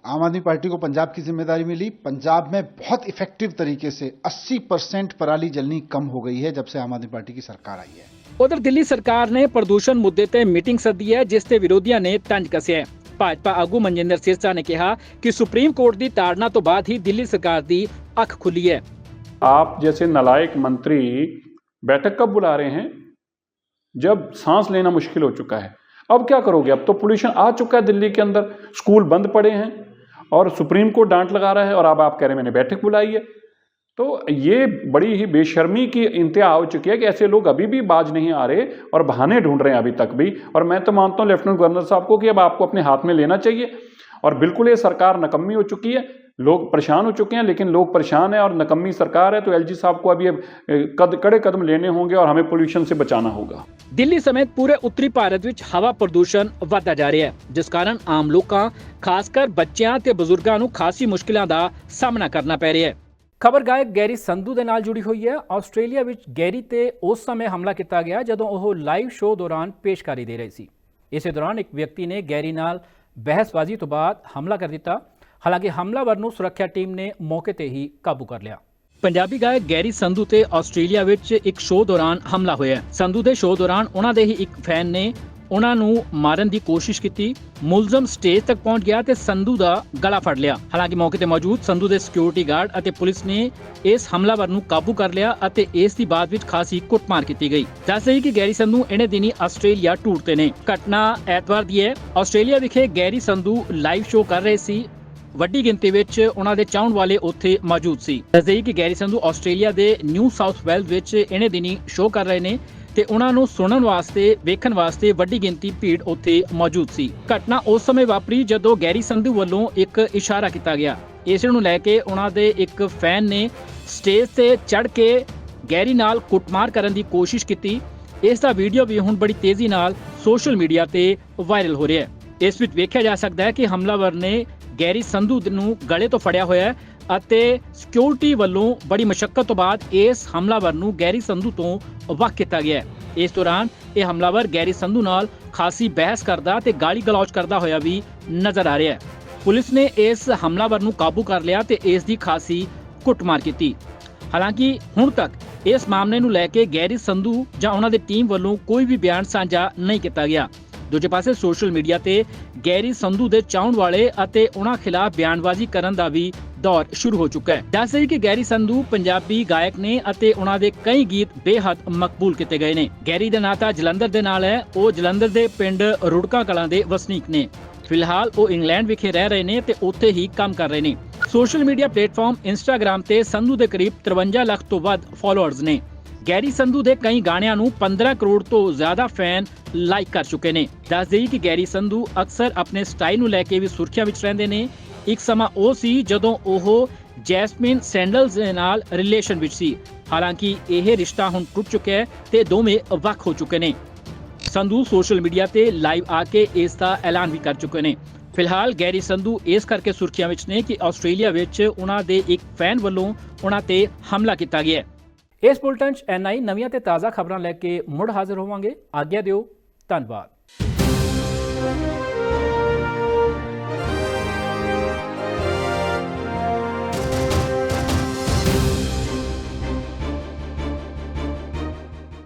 [SPEAKER 8] आम आदमी पार्टी को पंजाब की ज़िम्मेदारी मिली। पंजाब में बहुत इफ़ेक्टिव तरीके से 80 परसेंट पराली जलनी कम हो गई है जब से आम आदमी पार्टी की सरकार आई है।
[SPEAKER 1] उधर दिल्ली सरकार ने प्रदूषण मुद्दे ते मीटिंग सदी है जिससे विरोधियों ने तंज कसे भाजपा आगू मनजिंदर सिरसा ने कहा कि सुप्रीम कोर्ट की ताड़ना तो बाद ही दिल्ली सरकार की अख खुली है।
[SPEAKER 9] आप जैसे नलायक मंत्री बैठक कब बुला रहे हैं? जब सांस लेना मुश्किल हो चुका है। अब क्या करोगे? अब तो पोल्यूशन आ चुका है दिल्ली के अंदर। स्कूल बंद पड़े हैं। और सुप्रीम कोर्ट डांट लगा रहा है और अब आप कह रहे हैं मैंने बैठक बुलाई है। तो ये बड़ी ही बेशर्मी की इंतहा हो चुकी है कि ऐसे लोग अभी भी बाज नहीं आ रहे और बहाने ढूंढ रहे हैं अभी तक भी। और मैं तो मानता हूँ लेफ्टिनेंट गवर्नर साहब को कि अब आपको अपने हाथ में लेना चाहिए। और बिल्कुल ये सरकार नकम्मी हो चुकी है। लोग परेशान हो चुके हैं लेकिन लोग परेशान हैं और नकम्मी सरकार है तो एलजी साहब को अभी अब ए, कद कड़े कदम लेने होंगे और हमें पोल्यूशन से बचाना होगा
[SPEAKER 1] ਦਿੱਲੀ ਸਮੇਤ ਪੂਰੇ ਉੱਤਰੀ ਭਾਰਤ ਵਿੱਚ ਹਵਾ ਪ੍ਰਦੂਸ਼ਣ ਵਧਦਾ ਜਾ ਰਿਹਾ ਹੈ ਜਿਸ ਕਾਰਨ ਆਮ ਲੋਕਾਂ ਖਾਸ ਕਰ ਬੱਚਿਆਂ ਤੇ ਬਜ਼ੁਰਗਾਂ ਨੂੰ ਖਾਸੀ ਮੁਸ਼ਕਲਾਂ ਦਾ ਸਾਹਮਣਾ ਕਰਨਾ ਪੈ ਰਿਹਾ ਹੈ ਖਬਰ ਗਾਇਕ ਗੈਰੀ ਸੰਧੂ ਦੇ ਨਾਲ ਜੁੜੀ ਹੋਈ ਹੈ ਆਸਟ੍ਰੇਲੀਆ ਵਿੱਚ ਗੈਰੀ ਤੇ ਉਸ ਸਮੇਂ ਹਮਲਾ ਕੀਤਾ ਗਿਆ ਜਦੋਂ ਉਹ ਲਾਈਵ ਸ਼ੋਅ ਦੌਰਾਨ ਪੇਸ਼ਕਾਰੀ ਦੇ ਰਹੇ ਸੀ ਇਸੇ ਦੌਰਾਨ ਇੱਕ ਵਿਅਕਤੀ ਨੇ ਗੈਰੀ ਨਾਲ ਬਹਿਸਬਾਜ਼ੀ ਤੋਂ ਬਾਅਦ ਹਮਲਾ ਕਰ ਦਿੱਤਾ ਹਾਲਾਂਕਿ ਹਮਲਾਵਰ ਨੂੰ ਸੁਰੱਖਿਆ ਟੀਮ ਨੇ ਮੌਕੇ ਤੇ ਹੀ ਕਾਬੂ ਕਰ ਲਿਆ। ਪੰਜਾਬੀ ਗਾਇਕ ਗੈਰੀ ਸੰਧੂ ਤੇ ਆਸਟ੍ਰੇਲੀਆ ਵਿੱਚ ਇੱਕ ਸ਼ੋਅ ਦੌਰਾਨ ਹਮਲਾ ਹੋਇਆ ਸੰਧੂ ਦੇ ਸ਼ੋਅ ਦੌਰਾਨ ਉਹਨਾਂ ਦੇ ਹੀ ਇੱਕ ਫੈਨ ਨੇ ਉਹਨਾਂ ਨੂੰ ਮਾਰਨ ਦੀ ਕੋਸ਼ਿਸ਼ ਕੀਤੀ। ਮੁਲਜ਼ਮ ਸਟੇਜ ਤੱਕ ਪਹੁੰਚ ਗਿਆ ਤੇ ਸੰਧੂ ਦਾ ਗਲਾ ਫੜ ਲਿਆ। ਹਾਲਾਂਕਿ ਮੌਕੇ ਤੇ ਮੌਜੂਦ ਸੰਧੂ ਦੇ ਸਿਕਿਉਰਿਟੀ ਗਾਰਡ ਅਤੇ ਪੁਲਿਸ ਨੇ ਇਸ ਹਮਲਾਵਰ ਨੂੰ ਕਾਬੂ ਕਰ ਲਿਆ ਅਤੇ ਇਸ ਦੀ ਬਾਅਦ ਵਿੱਚ ਖਾਸੀ ਕੁੱਟਮਾਰ ਕੀਤੀ ਗਈ। ਦੱਸ ਰਹੀ ਕਿ ਗੈਰੀ ਸੰਧੂ ਇਹਨੇ ਦਿਨੀ ਆਸਟ੍ਰੇਲੀਆ ਟੂਰ ਤੇ ਨੇ। ਘਟਨਾ ਐਤਵਾਰ ਦੀ ਹੈ। ਆਸਟ੍ਰੇਲੀਆ ਵਿਖੇ ਗੈਰੀ ਸੰਧੂ ਲਾਈਵ ਸ਼ੋਅ ਕਰ ਰਹੇ ਸੀ। ਵੱਡੀ ਗਿਣਤੀ ਵਿੱਚ ਉਹਨਾਂ ਦੇ ਚਾਹਣ ਵਾਲੇ ਉੱਥੇ ਮੌਜੂਦ ਸੀ। ਦੱਸਦੇ ਕਿ ਗੈਰੀ ਸੰਧੂ ਆਸਟ੍ਰੇਲੀਆ ਦੇ ਨਿਊ ਸਾਊਥ ਵੈਲਜ਼ ਵਿੱਚ ਇਹਨੇ ਦਿਨੀ ਸ਼ੋਅ ਕਰ ਰਹੇ ਨੇ ਤੇ ਉਹਨਾਂ ਨੂੰ ਸੁਣਨ ਵਾਸਤੇ, ਵੇਖਣ ਵਾਸਤੇ ਵੱਡੀ ਗਿਣਤੀ ਭੀੜ ਉੱਥੇ ਮੌਜੂਦ ਸੀ। ਘਟਨਾ ਉਸ ਸਮੇਂ ਵਾਪਰੀ ਜਦੋਂ ਗੈਰੀ ਸੰਧੂ ਵੱਲੋਂ ਇੱਕ ਇਸ਼ਾਰਾ ਕੀਤਾ ਗਿਆ। ਇਸ ਨੂੰ ਲੈ ਕੇ ਉਹਨਾਂ ਦੇ ਇੱਕ ਫੈਨ ਨੇ ਸਟੇਜ ਤੇ ਚੜ ਕੇ ਗੈਰੀ ਨਾਲ ਕੁੱਟਮਾਰ ਕਰਨ ਦੀ ਕੋਸ਼ਿਸ਼ ਕੀਤੀ। ਇਸ ਦਾ ਵੀਡੀਓ ਵੀ ਹੁਣ ਬੜੀ ਤੇਜ਼ੀ ਨਾਲ ਸੋਸ਼ਲ ਮੀਡੀਆ ਤੇ ਵਾਇਰਲ ਹੋ ਰਿਹਾ ਹੈ। ਇਸ ਵਿੱਚ ਵੇਖਿਆ ਜਾ ਸਕਦਾ ਹੈ ਕਿ ਹਮਲਾਵਰ ਨੇ ਗੈਰੀ ਸੰਧੂ ਨੂੰ ਗਲੇ ਤੋਂ ਫੜਿਆ ਹੋਇਆ ਹੈ ਅਤੇ ਸਿਕਿਉਰਿਟੀ ਵੱਲੋਂ ਬੜੀ ਮਸ਼ੱਕਤ ਤੋਂ ਬਾਅਦ ਇਸ ਹਮਲਾਵਰ ਨੂੰ ਗੈਰੀ ਸੰਧੂ ਤੋਂ ਵੱਖ ਕੀਤਾ ਗਿਆ ਹੈ। ਇਸ ਦੌਰਾਨ ਇਹ ਹਮਲਾਵਰ ਗੈਰੀ ਸੰਧੂ ਨਾਲ ਖਾਸੀ ਬਹਿਸ ਕਰਦਾ ਤੇ ਗਾਲੀ ਗਲੌਚ ਕਰਦਾ ਹੋਇਆ ਵੀ ਨਜ਼ਰ ਆ ਰਿਹਾ ਹੈ। ਪੁਲਿਸ ਨੇ ਇਸ ਹਮਲਾਵਰ ਨੂੰ ਕਾਬੂ ਕਰ ਲਿਆ ਤੇ ਇਸ ਦੀ ਖਾਸੀ ਕੁੱਟਮਾਰ ਕੀਤੀ। ਹਾਲਾਂਕਿ ਹੁਣ ਤੱਕ ਇਸ ਮਾਮਲੇ ਨੂੰ ਲੈ ਕੇ ਗੈਰੀ ਸੰਧੂ ਜਾਂ ਉਹਨਾਂ ਦੀ ਟੀਮ ਵੱਲੋਂ ਕੋਈ ਵੀ ਬਿਆਨ ਸਾਂਝਾ ਨਹੀਂ ਕੀਤਾ ਗਿਆ। ਦੂਜੇ ਪਾਸੇ ਸੋਸ਼ਲ ਮੀਡੀਆ ਤੇ ਗੈਰੀ ਸੰਧੂ ਦੇ ਚਾਹਣ ਵਾਲੇ ਅਤੇ ਉਹਨਾਂ ਖਿਲਾਫ ਬਿਆਨਬਾਜ਼ੀ ਕਰਨ ਦਾ ਵੀ ਦੌਰ ਸ਼ੁਰੂ ਹੋ ਚੁੱਕਾ ਹੈ। ਦੱਸ ਦਈਏ ਕਿ ਗੈਰੀ ਸੰਧੂ ਪੰਜਾਬੀ ਗਾਇਕ ਨੇ ਅਤੇ ਉਹਨਾਂ ਦੇ ਕਈ ਗੀਤ ਬੇਹੱਦ ਮਕਬੂਲ ਕੀਤੇ ਗਏ ਨੇ। ਗੈਰੀ ਦਾ ਨਾਤਾ ਜਲੰਧਰ ਦੇ ਨਾਲ ਹੈ। ਉਹ ਜਲੰਧਰ ਦੇ ਪਿੰਡ ਰੁੜਕਾ ਕਲਾਂ ਦੇ ਵਸਨੀਕ ਨੇ। ਫਿਲਹਾਲ ਉਹ ਇੰਗਲੈਂਡ ਵਿਖੇ ਰਹਿ ਰਹੇ ਨੇ ਤੇ ਉੱਥੇ ਹੀ ਕੰਮ ਕਰ ਰਹੇ ਨੇ। ਸੋਸ਼ਲ ਮੀਡੀਆ ਪਲੇਟਫਾਰਮ ਇੰਸਟਾਗ੍ਰam ਤੇ ਸੰਧੂ ਦੇ ਕਰੀਬ 53 ਲੱਖ ਤੋਂ ਵੱਧ ਫਾਲੋਅਰਸ ਨੇ। ਗੈਰੀ ਸੰਧੂ ਦੇ ਕਈ ਗਾਣਿਆਂ ਨੂੰ 15 ਕਰੋੜ ਤੋਂ ਜ਼ਿਆਦਾ ਫੈਨ ਲਾਈਕ ਕਰ ਚੁੱਕੇ ਨੇ। ਦੱਸ ਦੇਈ ਕਿ ਗੈਰੀ ਸੰਧੂ ਅਕਸਰ ਆਪਣੇ ਸਟਾਈਲ ਨੂੰ ਲੈ ਕੇ ਵੀ ਸੁਰਖੀਆਂ ਵਿੱਚ ਰਹਿੰਦੇ ਨੇ। ਇੱਕ ਸਮਾਂ ਉਹ ਸੀ ਜਦੋਂ ਉਹ ਜੈਸਮਿਨ ਸੈਂਡਲਸ ਦੇ ਨਾਲ ਰਿਲੇਸ਼ਨ ਵਿੱਚ ਸੀ। ਹਾਲਾਂਕਿ ਇਹ ਰਿਸ਼ਤਾ ਹੁਣ ਟੁੱਟ ਚੁੱਕਿਆ ਹੈ ਤੇ ਦੋਵੇਂ ਵੱਖ ਹੋ ਚੁੱਕੇ ਨੇ। ਸੰਧੂ ਸੋਸ਼ਲ ਮੀਡੀਆ ਤੇ ਲਾਈਵ ਆ ਕੇ ਇਸ ਦਾ ਐਲਾਨ ਵੀ ਕਰ ਚੁੱਕੇ ਨੇ। ਫਿਲਹਾਲ ਗੈਰੀ ਸੰਧੂ ਇਸ ਕਰਕੇ ਸੁਰਖੀਆਂ ਵਿੱਚ ਨੇ ਕਿ ਆਸਟ੍ਰੇਲੀਆ ਵਿੱਚ ਉਹਨਾਂ ਦੇ ਇੱਕ ਫੈਨ ਵੱਲੋਂ ਉਹਨਾਂ ਤੇ ਹਮਲਾ ਕੀਤਾ ਗਿਆ ਹੈ। ਇਸ ਬੁਲਟਨ 'ਚ ਐਨਆਈ ਨਵੀਆਂ ਤੇ ਤਾਜ਼ਾ ਖਬਰਾਂ ਲੈ ਕੇ ਮੁੜ ਹਾਜ਼ਰ ਹੋਵਾਂਗੇ। ਆਗਿਆ ਦਿਓ। ਧੰਨਵਾਦ।